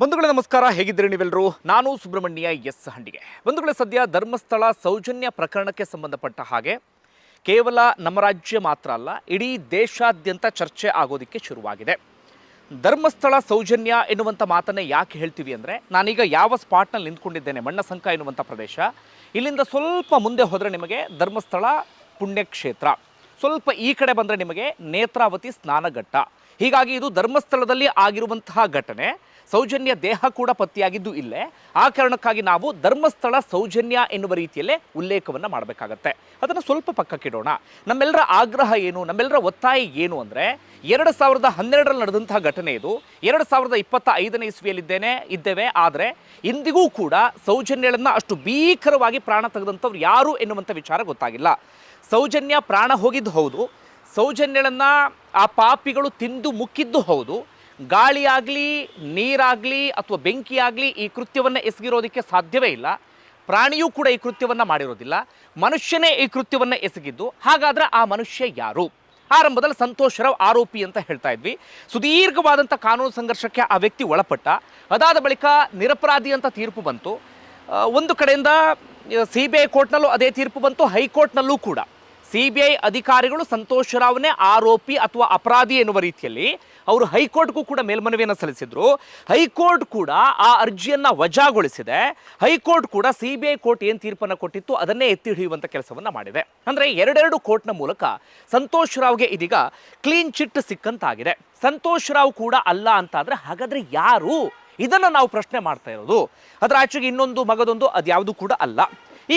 ಬಂಧುಗಳೇ ನಮಸ್ಕಾರ, ಹೇಗಿದ್ದೀರಿ ನೀವೆಲ್ಲರೂ? ನಾನು ಸುಬ್ರಹ್ಮಣ್ಯ ಎಸ್ ಹಂಡಿಗೆ. ಬಂಧುಗಳೇ, ಸದ್ಯ ಧರ್ಮಸ್ಥಳ ಸೌಜನ್ಯ ಪ್ರಕರಣಕ್ಕೆ ಸಂಬಂಧಪಟ್ಟ ಹಾಗೆ ಕೇವಲ ನಮ್ಮ ರಾಜ್ಯ ಮಾತ್ರ ಅಲ್ಲ, ಇಡೀ ದೇಶಾದ್ಯಂತ ಚರ್ಚೆ ಆಗೋದಕ್ಕೆ ಶುರುವಾಗಿದೆ. ಧರ್ಮಸ್ಥಳ ಸೌಜನ್ಯ ಎನ್ನುವಂಥ ಮಾತನ್ನೇ ಯಾಕೆ ಹೇಳ್ತೀವಿ ಅಂದರೆ, ನಾನೀಗ ಯಾವ ಸ್ಪಾಟ್ನಲ್ಲಿ ನಿಂತ್ಕೊಂಡಿದ್ದೇನೆ, ಮಣ್ಣಸಂಕ ಎನ್ನುವಂಥ ಪ್ರದೇಶ, ಇಲ್ಲಿಂದ ಸ್ವಲ್ಪ ಮುಂದೆ ಹೋದರೆ ನಿಮಗೆ ಧರ್ಮಸ್ಥಳ ಪುಣ್ಯಕ್ಷೇತ್ರ. ಸ್ವಲ್ಪ ಈ ಕಡೆ ಬಂದರೆ ನಿಮಗೆ ನೇತ್ರಾವತಿ ಸ್ನಾನಘಟ್ಟ. ಹೀಗಾಗಿ ಇದು ಧರ್ಮಸ್ಥಳದಲ್ಲಿ ಆಗಿರುವಂತಹ ಘಟನೆ. ಸೌಜನ್ಯ ದೇಹ ಕೂಡ ಪತ್ತೆಯಾಗಿದ್ದು ಇಲ್ಲೇ. ಆ ಕಾರಣಕ್ಕಾಗಿ ನಾವು ಧರ್ಮಸ್ಥಳ ಸೌಜನ್ಯ ಎನ್ನುವ ರೀತಿಯಲ್ಲೇ ಉಲ್ಲೇಖವನ್ನು ಮಾಡಬೇಕಾಗತ್ತೆ. ಅದನ್ನು ಸ್ವಲ್ಪ ಪಕ್ಕಕ್ಕಿಡೋಣ ನಮ್ಮೆಲ್ಲರ ಆಗ್ರಹ ಏನು? ನಮ್ಮೆಲ್ಲರ ಒತ್ತಾಯ ಏನು ಅಂದರೆ, ಎರಡು ಸಾವಿರದ ಹನ್ನೆರಡರಲ್ಲಿ ನಡೆದಂತಹ ಘಟನೆ ಇದು. ಎರಡು ಸಾವಿರದ ಇಪ್ಪತ್ತ ಐದನೇ ಇಸ್ವಿಯಲ್ಲಿದ್ದೇನೆ, ಇದ್ದೇವೆ. ಆದರೆ, ಇಂದಿಗೂ ಕೂಡ ಸೌಜನ್ಯಗಳನ್ನು ಅಷ್ಟು ಭೀಕರವಾಗಿ ಪ್ರಾಣ ತೆಗೆದಂಥವ್ರು ಯಾರು ಎನ್ನುವಂಥ ವಿಚಾರ ಗೊತ್ತಾಗಿಲ್ಲ. ಸೌಜನ್ಯ ಪ್ರಾಣ ಹೋಗಿದ್ದು ಹೌದು. ಸೌಜನ್ಯಳನ್ನು ಆ ಪಾಪಿಗಳು ತಿಂದು ಮುಕ್ಕಿದ್ದು ಹೌದು. ಗಾಳಿಯಾಗಲಿ, ನೀರಾಗಲಿ ಅಥವಾ ಬೆಂಕಿಯಾಗಲಿ ಈ ಕೃತ್ಯವನ್ನು ಎಸಗಿರೋದಕ್ಕೆ ಸಾಧ್ಯವೇ ಇಲ್ಲ. ಪ್ರಾಣಿಯೂ ಕೂಡ ಈ ಕೃತ್ಯವನ್ನು ಮಾಡಿರೋದಿಲ್ಲ. ಮನುಷ್ಯನೇ ಈ ಕೃತ್ಯವನ್ನು ಎಸಗಿದ್ದು. ಹಾಗಾದ್ರೆ ಆ ಮನುಷ್ಯ ಯಾರು? ಆರಂಭದಲ್ಲಿ ಸಂತೋಷ್ ರಾವ್ ಆರೋಪಿ ಅಂತ ಹೇಳ್ತಾ ಇದ್ವಿ. ಸುದೀರ್ಘವಾದಂಥ ಕಾನೂನು ಸಂಘರ್ಷಕ್ಕೆ ಆ ವ್ಯಕ್ತಿ ಒಳಪಟ್ಟ. ಅದಾದ ಬಳಿಕ ನಿರಪರಾಧಿ ಅಂತ ತೀರ್ಪು ಬಂತು. ಒಂದು ಕಡೆಯಿಂದ ಸಿ ಬಿ ಐ ಕೋರ್ಟ್ನಲ್ಲೂ ಅದೇ ತೀರ್ಪು ಬಂತು. ಹೈಕೋರ್ಟ್ನಲ್ಲೂ ಕೂಡ. ಸಿ ಬಿ ಐ ಅಧಿಕಾರಿಗಳು ಸಂತೋಷ್ ರಾವ್ನೇ ಆರೋಪಿ ಅಥವಾ ಅಪರಾಧಿ ಎನ್ನುವ ರೀತಿಯಲ್ಲಿ ಅವರು ಹೈಕೋರ್ಟ್ಗೂ ಕೂಡ ಮೇಲ್ಮನವಿಯನ್ನು ಸಲ್ಲಿಸಿದ್ರು. ಹೈಕೋರ್ಟ್ ಕೂಡ ಆ ಅರ್ಜಿಯನ್ನ ವಜಾಗೊಳಿಸಿದೆ. ಹೈಕೋರ್ಟ್ ಕೂಡ ಸಿಬಿಐ ಕೋರ್ಟ್ ಏನು ತೀರ್ಪನ್ನು ಕೊಟ್ಟಿತ್ತು ಅದನ್ನೇ ಎತ್ತಿ ಹಿಡಿಯುವಂಥ ಕೆಲಸವನ್ನ ಮಾಡಿದೆ. ಅಂದ್ರೆ ಎರಡೆರಡು ಕೋರ್ಟ್ನ ಮೂಲಕ ಸಂತೋಷ್ ರಾವ್ಗೆ ಇದೀಗ ಕ್ಲೀನ್ ಚಿಟ್ ಸಿಕ್ಕಂತಾಗಿದೆ. ಸಂತೋಷ್ ರಾವ್ ಕೂಡ ಅಲ್ಲ ಅಂತಾದ್ರೆ ಹಾಗಾದ್ರೆ ಯಾರು? ಇದನ್ನು ನಾವು ಪ್ರಶ್ನೆ ಮಾಡ್ತಾ ಇರೋದು. ಅದರ ಆಚೆಗೆ ಇನ್ನೊಂದು ಮಗದೊಂದು ಅದ್ಯಾವುದು ಕೂಡ ಅಲ್ಲ.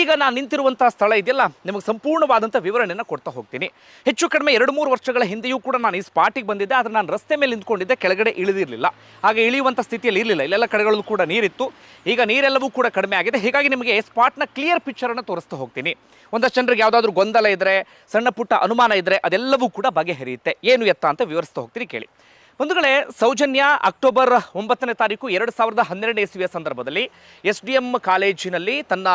ಈಗ ನಾನು ನಿಂತಿರುವಂಥ ಸ್ಥಳ ಇದೆಯಲ್ಲ, ನಿಮಗೆ ಸಂಪೂರ್ಣವಾದಂಥ ವಿವರಣೆಯನ್ನು ಕೊಡ್ತಾ ಹೋಗ್ತೀನಿ. ಹೆಚ್ಚು ಕಡಿಮೆ ಎರಡು ಮೂರು ವರ್ಷಗಳ ಹಿಂದೆಯೂ ಕೂಡ ನಾನು ಈ ಸ್ಪಾಟಿಗೆ ಬಂದಿದ್ದೆ, ಆದರೆ ನಾನು ರಸ್ತೆ ಮೇಲೆ ನಿಂತ್ಕೊಂಡಿದ್ದೆ, ಕೆಳಗಡೆ ಇಳಿದಿರಲಿಲ್ಲ. ಹಾಗೆ ಇಳಿಯುವಂಥ ಸ್ಥಿತಿಯಲ್ಲಿ ಇರಲಿಲ್ಲ. ಇಲ್ಲೆಲ್ಲ ಕಡೆಗಳಲ್ಲೂ ಕೂಡ ನೀರಿತ್ತು. ಈಗ ನೀರೆಲ್ಲವೂ ಕೂಡ ಕಡಿಮೆ ಆಗಿದೆ. ಹೀಗಾಗಿ ನಿಮಗೆ ಸ್ಪಾಟ್ನ ಕ್ಲಿಯರ್ ಪಿಕ್ಚರನ್ನು ತೋರಿಸ್ತಾ ಹೋಗ್ತೀನಿ. ಒಂದಷ್ಟು ಜನರಿಗೆ ಯಾವುದಾದ್ರೂ ಗೊಂದಲ ಇದ್ದರೆ ಸಣ್ಣ ಪುಟ್ಟ ಅನುಮಾನ ಇದ್ದರೆ ಅದೆಲ್ಲವೂ ಕೂಡ ಬಗೆಹರಿಯುತ್ತೆ. ಏನು ಎತ್ತ ಅಂತ ವಿವರಿಸ್ತಾ ಹೋಗ್ತೀನಿ ಕೇಳಿ. ಬಂಧುಗಳೇ, ಸೌಜನ್ಯ ಅಕ್ಟೋಬರ್ ಒಂಬತ್ತನೇ ತಾರೀಕು ಎರಡು ಸಾವಿರದ ಹನ್ನೆರಡನೇ ಇಸ್ವಿಯ ಸಂದರ್ಭದಲ್ಲಿ ಎಸ್ ಡಿ ಎಂ ಕಾಲೇಜಿನಲ್ಲಿ ತನ್ನ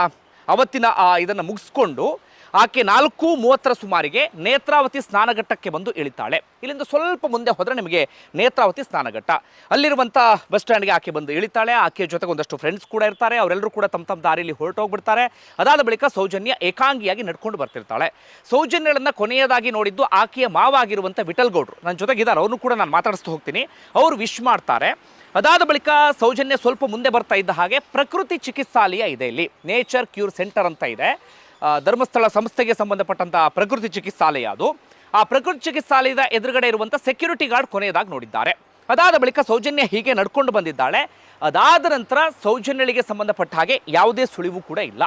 ಅವತ್ತಿನ ಆ ಇದನ್ನು ಮುಗಿಸ್ಕೊಂಡು ಆಕೆ ನಾಲ್ಕು ಮೂವತ್ತರ ಸುಮಾರಿಗೆ ನೇತ್ರಾವತಿ ಸ್ನಾನಘಟ್ಟಕ್ಕೆ ಬಂದು ಇಳಿತಾಳೆ. ಇಲ್ಲಿಂದ ಸ್ವಲ್ಪ ಮುಂದೆ ಹೋದರೆ ನಿಮಗೆ ನೇತ್ರಾವತಿ ಸ್ನಾನಘಟ್ಟ. ಅಲ್ಲಿರುವಂಥ ಬಸ್ ಸ್ಟ್ಯಾಂಡ್ಗೆ ಆಕೆ ಬಂದು ಇಳಿತಾಳೆ. ಆಕೆಯ ಜೊತೆಗೆ ಒಂದಷ್ಟು ಫ್ರೆಂಡ್ಸ್ ಕೂಡ ಇರ್ತಾರೆ. ಅವರೆಲ್ಲರೂ ಕೂಡ ತಮ್ಮ ತಮ್ಮ ದಾರಿಯಲ್ಲಿ ಹೊರಟೋಗ್ಬಿಡ್ತಾರೆ. ಅದಾದ ಬಳಿಕ ಸೌಜನ್ಯ ಏಕಾಂಗಿಯಾಗಿ ನಡ್ಕೊಂಡು ಬರ್ತಿರ್ತಾಳೆ. ಸೌಜನ್ಯಗಳನ್ನು ಕೊನೆಯದಾಗಿ ನೋಡಿದ್ದು ಆಕೆಯ ಮಾವ ಆಗಿರುವಂಥ ವಿಠಲ್ ಗೌಡ್ರು ನನ್ನ ಜೊತೆಗಿದ್ದಾರೆ. ಅವ್ರನ್ನೂ ಕೂಡ ನಾನು ಮಾತಾಡಿಸ್ತಾ ಹೋಗ್ತೀನಿ. ಅವರು ವಿಶ್ ಮಾಡ್ತಾರೆ. ಅದಾದ ಬಳಿಕ ಸೌಜನ್ಯ ಸ್ವಲ್ಪ ಮುಂದೆ ಬರ್ತಾ ಇದ್ದ ಹಾಗೆ ಪ್ರಕೃತಿ ಚಿಕಿತ್ಸಾಲಯ ಇದೆ ಇಲ್ಲಿ. ನೇಚರ್ ಕ್ಯೂರ್ ಸೆಂಟರ್ ಅಂತ ಇದೆ. ಧರ್ಮಸ್ಥಳ ಸಂಸ್ಥೆಗೆ ಸಂಬಂಧಪಟ್ಟಂತಹ ಪ್ರಕೃತಿ ಚಿಕಿತ್ಸಾಲಯ ಅದು. ಆ ಪ್ರಕೃತಿ ಚಿಕಿತ್ಸಾಲಯದ ಎದುರುಗಡೆ ಇರುವಂಥ ಸೆಕ್ಯೂರಿಟಿ ಗಾರ್ಡ್ ಕೊನೆಯದಾಗಿ ನೋಡಿದ್ದಾರೆ. ಅದಾದ ಬಳಿಕ ಸೌಜನ್ಯ ಹೀಗೆ ನಡ್ಕೊಂಡು ಬಂದಿದ್ದಾಳೆ. ಅದಾದ ನಂತರ ಸೌಜನ್ಯಳಿಗೆ ಸಂಬಂಧಪಟ್ಟ ಹಾಗೆ ಯಾವುದೇ ಸುಳಿವು ಕೂಡ ಇಲ್ಲ.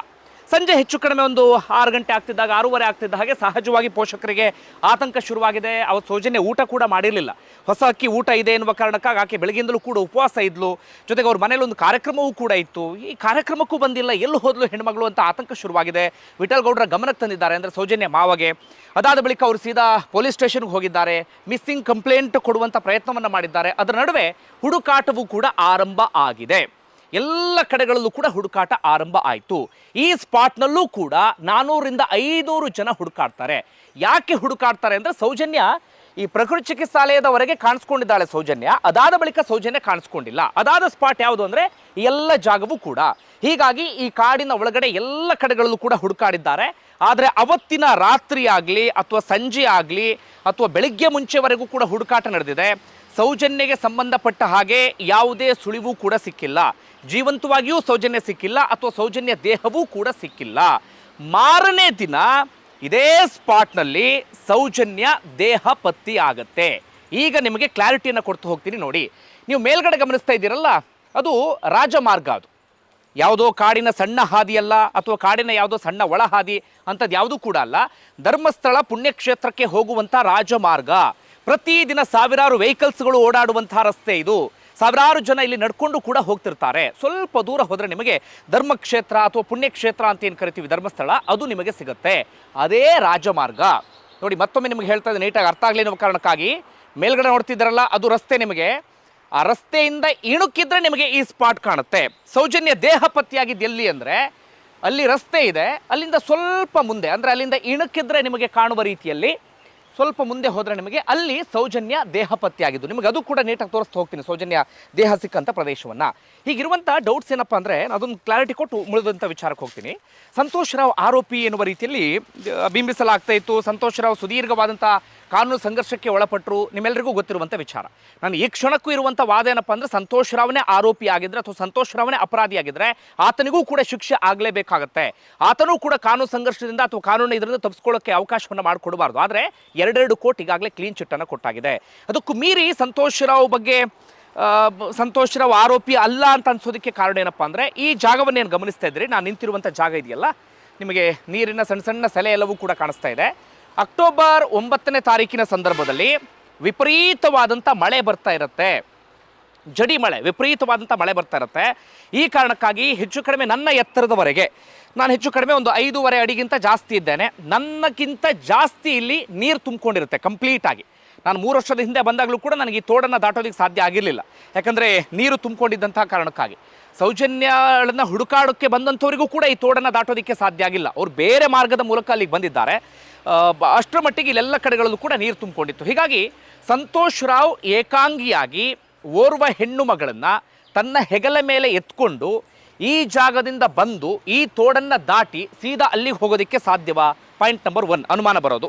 ಸಂಜೆ ಹೆಚ್ಚು ಕಡಿಮೆ ಒಂದು ಆರು ಗಂಟೆ ಆಗ್ತಿದ್ದಾಗ, ಆರೂವರೆ ಆಗ್ತಿದ್ದ ಹಾಗೆ ಸಹಜವಾಗಿ ಪೋಷಕರಿಗೆ ಆತಂಕ ಶುರುವಾಗಿದೆ. ಅವತ್ತು ಸೌಜನ್ಯ ಊಟ ಕೂಡ ಮಾಡಿರಲಿಲ್ಲ. ಹೊಸ ಅಕ್ಕಿ ಊಟ ಇದೆ ಎನ್ನುವ ಕಾರಣಕ್ಕಾಗಿ ಆಕೆ ಬೆಳಗ್ಗೆಯಿಂದಲೂ ಕೂಡ ಉಪವಾಸ ಇದ್ಲು. ಜೊತೆಗೆ ಅವ್ರ ಮನೇಲಿ ಒಂದು ಕಾರ್ಯಕ್ರಮವೂ ಕೂಡ ಇತ್ತು. ಈ ಕಾರ್ಯಕ್ರಮಕ್ಕೂ ಬಂದಿಲ್ಲ, ಎಲ್ಲಿ ಹೋದ್ಲು ಹೆಣ್ಮಗಳು ಅಂತ ಆತಂಕ ಶುರುವಾಗಿದೆ. ವಿಠಲ್ ಗೌಡ್ರ ಗಮನಕ್ಕೆ ತಂದಿದ್ದಾರೆ ಅಂದರೆ ಸೌಜನ್ಯ ಮಾವಗೆ. ಅದಾದ ಬಳಿಕ ಅವರು ಸೀದಾ ಪೊಲೀಸ್ ಸ್ಟೇಷನ್ಗೆ ಹೋಗಿದ್ದಾರೆ. ಮಿಸ್ಸಿಂಗ್ ಕಂಪ್ಲೇಂಟ್ ಕೊಡುವಂಥ ಪ್ರಯತ್ನವನ್ನು ಮಾಡಿದ್ದಾರೆ. ಅದರ ನಡುವೆ ಹುಡುಕಾಟವೂ ಕೂಡ ಆರಂಭ ಆಗಿದೆ. ಎಲ್ಲ ಕಡೆಗಳಲ್ಲೂ ಕೂಡ ಹುಡುಕಾಟ ಆರಂಭ ಆಯಿತು. ಈ ಸ್ಪಾಟ್ನಲ್ಲೂ ಕೂಡ ನಾನೂರಿಂದ ಐನೂರು ಜನ ಹುಡುಕಾಡ್ತಾರೆ. ಯಾಕೆ ಹುಡುಕಾಡ್ತಾರೆ ಅಂದರೆ ಸೌಜನ್ಯ ಈ ಪ್ರಕೃತಿ ಚಿಕಿತ್ಸಾಲಯದವರೆಗೆ ಕಾಣಿಸ್ಕೊಂಡಿದ್ದಾಳೆ ಸೌಜನ್ಯ. ಅದಾದ ಬಳಿಕ ಸೌಜನ್ಯ ಕಾಣಿಸ್ಕೊಂಡಿಲ್ಲ. ಅದಾದ ಸ್ಪಾಟ್ ಯಾವುದು ಅಂದರೆ ಎಲ್ಲ ಜಾಗವೂ ಕೂಡ. ಹೀಗಾಗಿ ಈ ಕಾಡಿನ ಒಳಗಡೆ ಎಲ್ಲ ಕಡೆಗಳಲ್ಲೂ ಕೂಡ ಹುಡುಕಾಡಿದ್ದಾರೆ. ಆದರೆ ಅವತ್ತಿನ ರಾತ್ರಿ ಆಗಲಿ ಅಥವಾ ಸಂಜೆ ಆಗಲಿ ಅಥವಾ ಬೆಳಿಗ್ಗೆ ಮುಂಚೆವರೆಗೂ ಕೂಡ ಹುಡುಕಾಟ ನಡೆದಿದೆ. ಸೌಜನ್ಯಗೆ ಸಂಬಂಧಪಟ್ಟ ಹಾಗೆ ಯಾವುದೇ ಸುಳಿವು ಕೂಡ ಸಿಕ್ಕಿಲ್ಲ. ಜೀವಂತವಾಗಿಯೂ ಸೌಜನ್ಯ ಸಿಕ್ಕಿಲ್ಲ ಅಥವಾ ಸೌಜನ್ಯ ದೇಹವೂ ಕೂಡ ಸಿಕ್ಕಿಲ್ಲ. ಮಾರನೇ ದಿನ ಇದೇ ಸ್ಪಾಟ್ನಲ್ಲಿ ಸೌಜನ್ಯ ದೇಹ ಪತ್ತಿ ಆಗತ್ತೆ. ಈಗ ನಿಮಗೆ ಕ್ಲಾರಿಟಿಯನ್ನು ಕೊಡ್ತಾ ಹೋಗ್ತೀನಿ ನೋಡಿ. ನೀವು ಮೇಲ್ಗಡೆ ಗಮನಿಸ್ತಾ ಇದ್ದೀರಲ್ಲ, ಅದು ರಾಜಮಾರ್ಗ ಅದು. ಯಾವುದೋ ಕಾಡಿನ ಸಣ್ಣ ಹಾದಿಯಲ್ಲ ಅಥವಾ ಕಾಡಿನ ಯಾವುದೋ ಸಣ್ಣ ಒಳ ಹಾದಿ ಅಂಥದ್ದು ಯಾವುದೂ ಕೂಡ ಅಲ್ಲ. ಧರ್ಮಸ್ಥಳ ಪುಣ್ಯಕ್ಷೇತ್ರಕ್ಕೆ ಹೋಗುವಂಥ ರಾಜಮಾರ್ಗ. ಪ್ರತಿದಿನ ಸಾವಿರಾರು ವೆಹಿಕಲ್ಸ್ಗಳು ಓಡಾಡುವಂಥ ರಸ್ತೆ ಇದು. ಸಾವಿರಾರು ಜನ ಇಲ್ಲಿ ನಡ್ಕೊಂಡು ಕೂಡ ಹೋಗ್ತಿರ್ತಾರೆ. ಸ್ವಲ್ಪ ದೂರ ಹೋದರೆ ನಿಮಗೆ ಧರ್ಮಕ್ಷೇತ್ರ ಅಥವಾ ಪುಣ್ಯಕ್ಷೇತ್ರ ಅಂತ ಏನು ಕರಿತೀವಿ, ಧರ್ಮಸ್ಥಳ, ಅದು ನಿಮಗೆ ಸಿಗುತ್ತೆ. ಅದೇ ರಾಜಮಾರ್ಗ. ನೋಡಿ, ಮತ್ತೊಮ್ಮೆ ನಿಮಗೆ ಹೇಳ್ತಾ ಇದ್ದೀನಿ, ನೀಟಾಗಿ ಅರ್ಥ ಆಗಲಿ ಅನ್ನೋ ಕಾರಣಕ್ಕಾಗಿ. ಮೇಲ್ಗಡೆ ನೋಡ್ತಿದ್ದಾರಲ್ಲ, ಅದು ರಸ್ತೆ ನಿಮಗೆ. ಆ ರಸ್ತೆಯಿಂದ ಇಣುಕಿದ್ರೆ ನಿಮಗೆ ಈ ಸ್ಪಾಟ್ ಕಾಣುತ್ತೆ. ಸೌಜನ್ಯ ದೇಹ ಪತ್ತೆಯಾಗಿದ್ದು ಎಲ್ಲಿ ಅಂದರೆ, ಅಲ್ಲಿ ರಸ್ತೆ ಇದೆ. ಅಲ್ಲಿಂದ ಸ್ವಲ್ಪ ಮುಂದೆ, ಅಂದರೆ ಅಲ್ಲಿಂದ ಇಣುಕಿದ್ರೆ ನಿಮಗೆ ಕಾಣುವ ರೀತಿಯಲ್ಲಿ ಸ್ವಲ್ಪ ಮುಂದೆ ಹೋದರೆ ನಿಮಗೆ ಅಲ್ಲಿ ಸೌಜನ್ಯ ದೇಹ ಪತ್ತೆಯಾಗಿದ್ದು ನಿಮಗೆ ಅದು ಕೂಡ ನೀಟಾಗಿ ತೋರಿಸ್ತಾ ಹೋಗ್ತೀನಿ, ಸೌಜನ್ಯ ದೇಹ ಸಿಕ್ಕಂಥ ಪ್ರದೇಶವನ್ನು. ಹೀಗಿರುವಂಥ ಡೌಟ್ಸ್ ಏನಪ್ಪ ಅಂದರೆ, ಅದೊಂದು ಕ್ಲಾರಿಟಿ ಕೊಟ್ಟು ಮುಳಿದಂಥ ವಿಚಾರಕ್ಕೆ ಹೋಗ್ತೀನಿ. ಸಂತೋಷ್ ರಾವ್ ಆರೋಪಿ ಎನ್ನುವ ರೀತಿಯಲ್ಲಿ ಬಿಂಬಿಸಲಾಗ್ತಾ ಇತ್ತು. ಸಂತೋಷ್ ರಾವ್ ಸುದೀರ್ಘವಾದಂಥ ಕಾನೂನು ಸಂಘರ್ಷಕ್ಕೆ ಒಳಪಟ್ಟರು ನಿಮ್ಮೆಲ್ಲರಿಗೂ ಗೊತ್ತಿರುವಂಥ ವಿಚಾರ. ನಾನು ಈ ಕ್ಷಣಕ್ಕೂ ಇರುವಂಥ ವಾದ ಏನಪ್ಪ ಅಂದರೆ ಸಂತೋಷ್ ರಾವ್ನೇ ಆರೋಪಿ ಆಗಿದ್ದರೆ ಅಥವಾ ಸಂತೋಷ್ ರಾವ್ನೇ ಅಪರಾಧಿ ಆಗಿದ್ರೆ ಆತನಿಗೂ ಕೂಡ ಶಿಕ್ಷೆ ಆಗಲೇಬೇಕಾಗತ್ತೆ. ಆತನೂ ಕೂಡ ಕಾನೂನು ಸಂಘರ್ಷದಿಂದ ಅಥವಾ ಕಾನೂನು ಇದರಿಂದ ತಪ್ಪಿಸ್ಕೊಳ್ಳೋಕ್ಕೆ ಅವಕಾಶವನ್ನು ಮಾಡಿಕೊಡಬಾರ್ದು. ಆದರೆ ಎರಡೆರಡು ಕೋಟಿ ಈಗಾಗಲೇ ಕ್ಲೀನ್ ಚಿಟ್ಟನ್ನು ಕೊಟ್ಟಾಗಿದೆ. ಅದಕ್ಕೂ ಮೀರಿ ಸಂತೋಷ್ ರಾವ್ ಬಗ್ಗೆ ಸಂತೋಷ್ ರಾವ್ ಆರೋಪಿ ಅಲ್ಲ ಅಂತ ಅನ್ಸೋದಕ್ಕೆ ಕಾರಣ ಏನಪ್ಪ ಅಂದರೆ ಈ ಜಾಗವನ್ನು ಏನು ಗಮನಿಸ್ತಾ ಇದ್ರಿ ನಾನು ನಿಂತಿರುವಂಥ ಜಾಗ ಇದೆಯಲ್ಲ? ನಿಮಗೆ ನೀರಿನ ಸಣ್ಣ ಸಣ್ಣ ಸೆಲೆ ಎಲ್ಲವೂ ಕೂಡ ಕಾಣಿಸ್ತಾ ಇದೆ. ಅಕ್ಟೋಬರ್ ಒಂಬತ್ತನೇ ತಾರೀಕಿನ ಸಂದರ್ಭದಲ್ಲಿ ವಿಪರೀತವಾದಂಥ ಮಳೆ ಬರ್ತಾ ಇರುತ್ತೆ. ಜಡಿ ಮಳೆ ವಿಪರೀತವಾದಂಥ ಮಳೆ ಬರ್ತಾ ಇರುತ್ತೆ. ಈ ಕಾರಣಕ್ಕಾಗಿ ಹೆಚ್ಚು ಕಡಿಮೆ ನನ್ನ ಎತ್ತರದವರೆಗೆ, ನಾನು ಹೆಚ್ಚು ಕಡಿಮೆ ಒಂದು ಐದೂವರೆ ಅಡಿಗಿಂತ ಜಾಸ್ತಿ ಇದ್ದೇನೆ. ನನ್ನಕ್ಕಿಂತ ಜಾಸ್ತಿ ಇಲ್ಲಿ ನೀರು ತುಂಬಿಕೊಂಡಿರುತ್ತೆ ಕಂಪ್ಲೀಟಾಗಿ ನಾನು ಮೂರು ವರ್ಷದ ಹಿಂದೆ ಬಂದಾಗಲೂ ಕೂಡ ನನಗೆ ಈ ತೋಡನ್ನು ದಾಟೋದಕ್ಕೆ ಸಾಧ್ಯ ಆಗಿರಲಿಲ್ಲ. ಯಾಕಂದರೆ ನೀರು ತುಂಬಿಕೊಂಡಿದ್ದಂಥ ಕಾರಣಕ್ಕಾಗಿ. ಸೌಜನ್ಯಗಳನ್ನು ಹುಡುಕಾಡೋಕ್ಕೆ ಬಂದಂಥವರಿಗೂ ಕೂಡ ಈ ತೋಡನ್ನು ದಾಟೋದಕ್ಕೆ ಸಾಧ್ಯ ಆಗಿಲ್ಲ. ಅವ್ರು ಬೇರೆ ಮಾರ್ಗದ ಮೂಲಕ ಅಲ್ಲಿಗೆ ಬಂದಿದ್ದಾರೆ. ಅಷ್ಟರ ಮಟ್ಟಿಗೆ ಇಲ್ಲೆಲ್ಲ ಕಡೆಗಳಲ್ಲೂ ಕೂಡ ನೀರು ತುಂಬಿಕೊಂಡಿತ್ತು. ಹೀಗಾಗಿ ಸಂತೋಷ್ ರಾವ್ ಏಕಾಂಗಿಯಾಗಿ ಓರ್ವ ಹೆಣ್ಣು ಮಗಳನ್ನು ತನ್ನ ಹೆಗಲ ಮೇಲೆ ಎತ್ಕೊಂಡು ಈ ಜಾಗದಿಂದ ಬಂದು ಈ ತೋಡನ್ನು ದಾಟಿ ಸೀದಾ ಅಲ್ಲಿಗೆ ಹೋಗೋದಕ್ಕೆ ಸಾಧ್ಯವ? ಪಾಯಿಂಟ್ ನಂಬರ್ ಒನ್ ಅನುಮಾನ ಬರೋದು.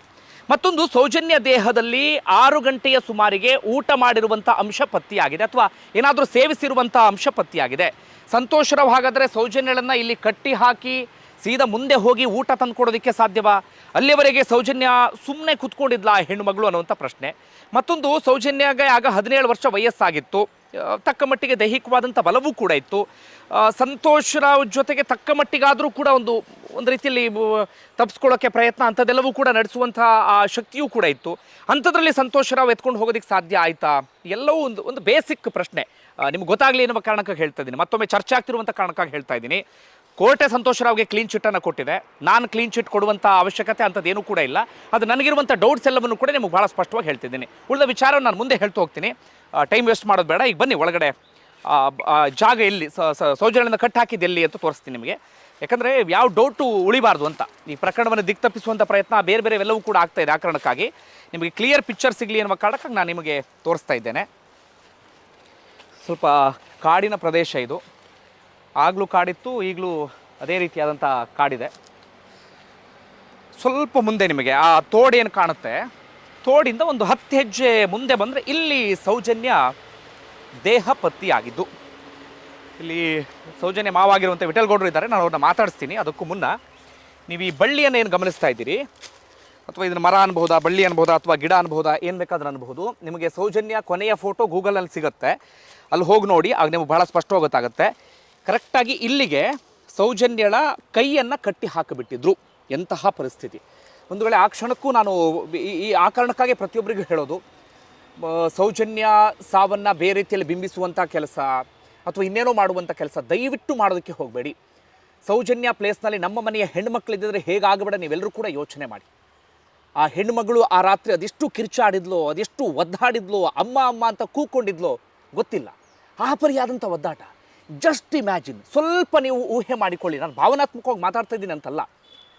ಮತ್ತೊಂದು, ಸೌಜನ್ಯ ದೇಹದಲ್ಲಿ ಆರು ಗಂಟೆಯ ಸುಮಾರಿಗೆ ಊಟ ಮಾಡಿರುವಂಥ ಅಂಶ ಪತ್ತೆಯಾಗಿದೆ ಅಥವಾ ಏನಾದರೂ ಸೇವಿಸಿರುವಂಥ ಅಂಶ ಪತ್ತೆಯಾಗಿದೆ. ಸಂತೋಷರಾವ್ ಹಾಗಾದರೆ ಸೌಜನ್ಯಗಳನ್ನು ಇಲ್ಲಿ ಕಟ್ಟಿ ಹಾಕಿ ಸೀದಾ ಮುಂದೆ ಹೋಗಿ ಊಟ ತಂದ್ಕೊಡೋದಕ್ಕೆ ಸಾಧ್ಯವಾ? ಅಲ್ಲಿಯವರೆಗೆ ಸೌಜನ್ಯ ಸುಮ್ಮನೆ ಕುತ್ಕೊಂಡಿದ್ಲ ಆ ಹೆಣ್ಣು ಮಗಳು ಅನ್ನುವಂಥ ಪ್ರಶ್ನೆ. ಮತ್ತೊಂದು, ಸೌಜನ್ಯಗೆ ಆಗ ಹದಿನೇಳು ವರ್ಷ ವಯಸ್ಸಾಗಿತ್ತು. ತಕ್ಕ ಮಟ್ಟಿಗೆ ದೈಹಿಕವಾದಂಥ ಬಲವೂ ಕೂಡ ಇತ್ತು. ಸಂತೋಷ್ ರಾವ್ ಜೊತೆಗೆ ತಕ್ಕ ಮಟ್ಟಿಗಾದರೂ ಕೂಡ ಒಂದು ಒಂದು ರೀತಿಯಲ್ಲಿ ತಪ್ಪಿಸ್ಕೊಳ್ಳೋಕ್ಕೆ ಪ್ರಯತ್ನ ಅಂಥದ್ದೆಲ್ಲವೂ ಕೂಡ ನಡೆಸುವಂಥ, ಆ, ಶಕ್ತಿಯೂ ಕೂಡ ಇತ್ತು. ಅಂಥದ್ರಲ್ಲಿ ಸಂತೋಷ್ ರಾವ್ ಎತ್ಕೊಂಡು ಹೋಗೋದಕ್ಕೆ ಸಾಧ್ಯ ಆಯಿತಾ? ಎಲ್ಲವೂ ಒಂದು ಒಂದು ಬೇಸಿಕ್ ಪ್ರಶ್ನೆ. ನಿಮ್ಗೆ ಗೊತ್ತಾಗಲಿ ಎನ್ನುವ ಕಾರಣಕ್ಕಾಗಿ ಹೇಳ್ತಾ ಇದ್ದೀನಿ. ಮತ್ತೊಮ್ಮೆ ಚರ್ಚೆ ಆಗ್ತಿರುವಂಥ ಕಾರಣಕ್ಕಾಗಿ ಹೇಳ್ತಾ ಇದ್ದೀನಿ. ಕೋರ್ಟೆ ಸಂತೋಷರಾವ್ಗೆ ಕ್ಲೀನ್ ಚಿಟ್ಟನ್ನು ಕೊಟ್ಟಿದೆ. ನಾನು ಕ್ಲೀನ್ ಚಿಟ್ ಕೊಡುವಂಥ ಅವಶ್ಯಕತೆ ಅಂಥದ್ದೇನೂ ಕೂಡ ಇಲ್ಲ. ಅದು ನನಗಿರುವಂಥ ಡೌಟ್ಸ್ ಎಲ್ಲವನ್ನು ಕೂಡ ನಿಮಗೆ ಭಾಳ ಸ್ಪಷ್ಟವಾಗಿ ಹೇಳ್ತಿದ್ದೀನಿ. ಉಳಿದ ವಿಚಾರವನ್ನು ನಾನು ಮುಂದೆ ಹೇಳ್ತಾ ಹೋಗ್ತೀನಿ. ಟೈಮ್ ವೇಸ್ಟ್ ಮಾಡೋದು ಬೇಡ. ಈಗ ಬನ್ನಿ ಒಳಗಡೆ. ಜಾಗ ಎಲ್ಲಿ, ಸ- ಸ- ಸೌಜನ್ಯನ ಕಟ್ ಹಾಕಿದ್ದು ಎಲ್ಲಿ ಅಂತ ತೋರಿಸ್ತೀನಿ ನಿಮಗೆ. ಯಾಕಂದರೆ ಯಾವ ಡೌಟು ಉಳಿಬಾರ್ದು ಅಂತ. ಈ ಪ್ರಕರಣವನ್ನು ದಿಕ್ ತಪ್ಪಿಸುವಂಥ ಪ್ರಯತ್ನ ಬೇರೆ ಬೇರೆ ಎಲ್ಲವೂ ಕೂಡ ಆಗ್ತಾ ಇದೆ ಆ ಕಾರಣಕ್ಕಾಗಿ ನಿಮಗೆ ಕ್ಲಿಯರ್ ಪಿಕ್ಚರ್ ಸಿಗಲಿ ಅನ್ನುವ ಕಾರಣಕ್ಕಾಗಿ ನಾನು ನಿಮಗೆ ತೋರಿಸ್ತಾ ಇದ್ದೇನೆ. ಸ್ವಲ್ಪ ಕಾಡಿನ ಪ್ರದೇಶ ಇದು. ಆಗಲೂ ಕಾಡಿತ್ತು, ಈಗಲೂ ಅದೇ ರೀತಿಯಾದಂಥ ಕಾಡಿದೆ. ಸ್ವಲ್ಪ ಮುಂದೆ ನಿಮಗೆ ಆ ತೋಡೇನು ಕಾಣುತ್ತೆ. ತೋಡಿಂದ ಒಂದು ಹತ್ತು ಹೆಜ್ಜೆ ಮುಂದೆ ಬಂದರೆ ಇಲ್ಲಿ ಸೌಜನ್ಯ ದೇಹ ಪತ್ತಿಯಾಗಿದ್ದು ಇಲ್ಲಿ ಸೌಜನ್ಯ ಮಾವಾಗಿರುವಂಥ ವಿಠಲ್ಗೌಡರು ಇದ್ದಾರೆ, ನಾನು ಅವ್ರನ್ನ ಮಾತಾಡಿಸ್ತೀನಿ. ಅದಕ್ಕೂ ಮುನ್ನ ನೀವು ಈ ಬಳ್ಳಿಯನ್ನು ಏನು ಗಮನಿಸ್ತಾ ಇದ್ದೀರಿ? ಅಥವಾ ಇದನ್ನು ಮರ ಅನ್ಬಹುದಾ, ಬಳ್ಳಿ ಅನ್ಬಹುದಾ, ಅಥವಾ ಗಿಡ ಅನ್ಬಹುದಾ, ಏನು ಬೇಕಾದ್ರೂ ಅನ್ಬಹುದು. ನಿಮಗೆ ಸೌಜನ್ಯ ಕೊನೆಯ ಫೋಟೋ ಗೂಗಲಲ್ಲಿ ಸಿಗುತ್ತೆ. ಅಲ್ಲಿ ಹೋಗಿ ನೋಡಿ, ಆಗ ನಿಮಗೆ ಬಹಳ ಸ್ಪಷ್ಟವಾಗಿ ಗೊತ್ತಾಗುತ್ತೆ. ಕರೆಕ್ಟಾಗಿ ಇಲ್ಲಿಗೆ ಸೌಜನ್ಯಳ ಕೈಯನ್ನು ಕಟ್ಟಿ ಹಾಕಿಬಿಟ್ಟಿದ್ರು. ಎಂತಹ ಪರಿಸ್ಥಿತಿ. ಒಂದು ವೇಳೆ ಆ ಕ್ಷಣಕ್ಕೂ ನಾನು ಈ- ಆ ಕಾರಣಕ್ಕಾಗಿ ಪ್ರತಿಯೊಬ್ಬರಿಗೂ ಹೇಳೋದು ಸೌಜನ್ಯ ಸಾವನ್ನು ಬೇರೆ ರೀತಿಯಲ್ಲಿ ಬಿಂಬಿಸುವಂಥ ಕೆಲಸ ಅಥವಾ ಇನ್ನೇನೋ ಮಾಡುವಂಥ ಕೆಲಸ ದಯವಿಟ್ಟು ಮಾಡೋದಕ್ಕೆ ಹೋಗಬೇಡಿ. ಸೌಜನ್ಯ ಪ್ಲೇಸ್ನಲ್ಲಿ ನಮ್ಮ ಮನೆಯ ಹೆಣ್ಮಕ್ಳಿದ್ದರೆ ಹೇಗಾಗಬೇಡ ನೀವೆಲ್ಲರೂ ಕೂಡ ಯೋಚನೆ ಮಾಡಿ. ಆ ಹೆಣ್ಮಗಳು ಆ ರಾತ್ರಿ ಅದೆಷ್ಟು ಕಿರ್ಚಾಡಿದ್ಲೋ, ಅದೆಷ್ಟು ಒದ್ದಾಡಿದ್ಲೋ, ಅಮ್ಮ ಅಮ್ಮ ಅಂತ ಕೂಕೊಂಡಿದ್ಲೋ ಗೊತ್ತಿಲ್ಲ. ಆ ಒದ್ದಾಟ. ಜಸ್ಟ್ ಇಮ್ಯಾಜಿನ್ ಸ್ವಲ್ಪ ನೀವು ಊಹೆ ಮಾಡಿಕೊಳ್ಳಿ. ನಾನು ಭಾವನಾತ್ಮಕವಾಗಿ ಮಾತಾಡ್ತಾ ಇದ್ದೀನಿ ಅಂತಲ್ಲ.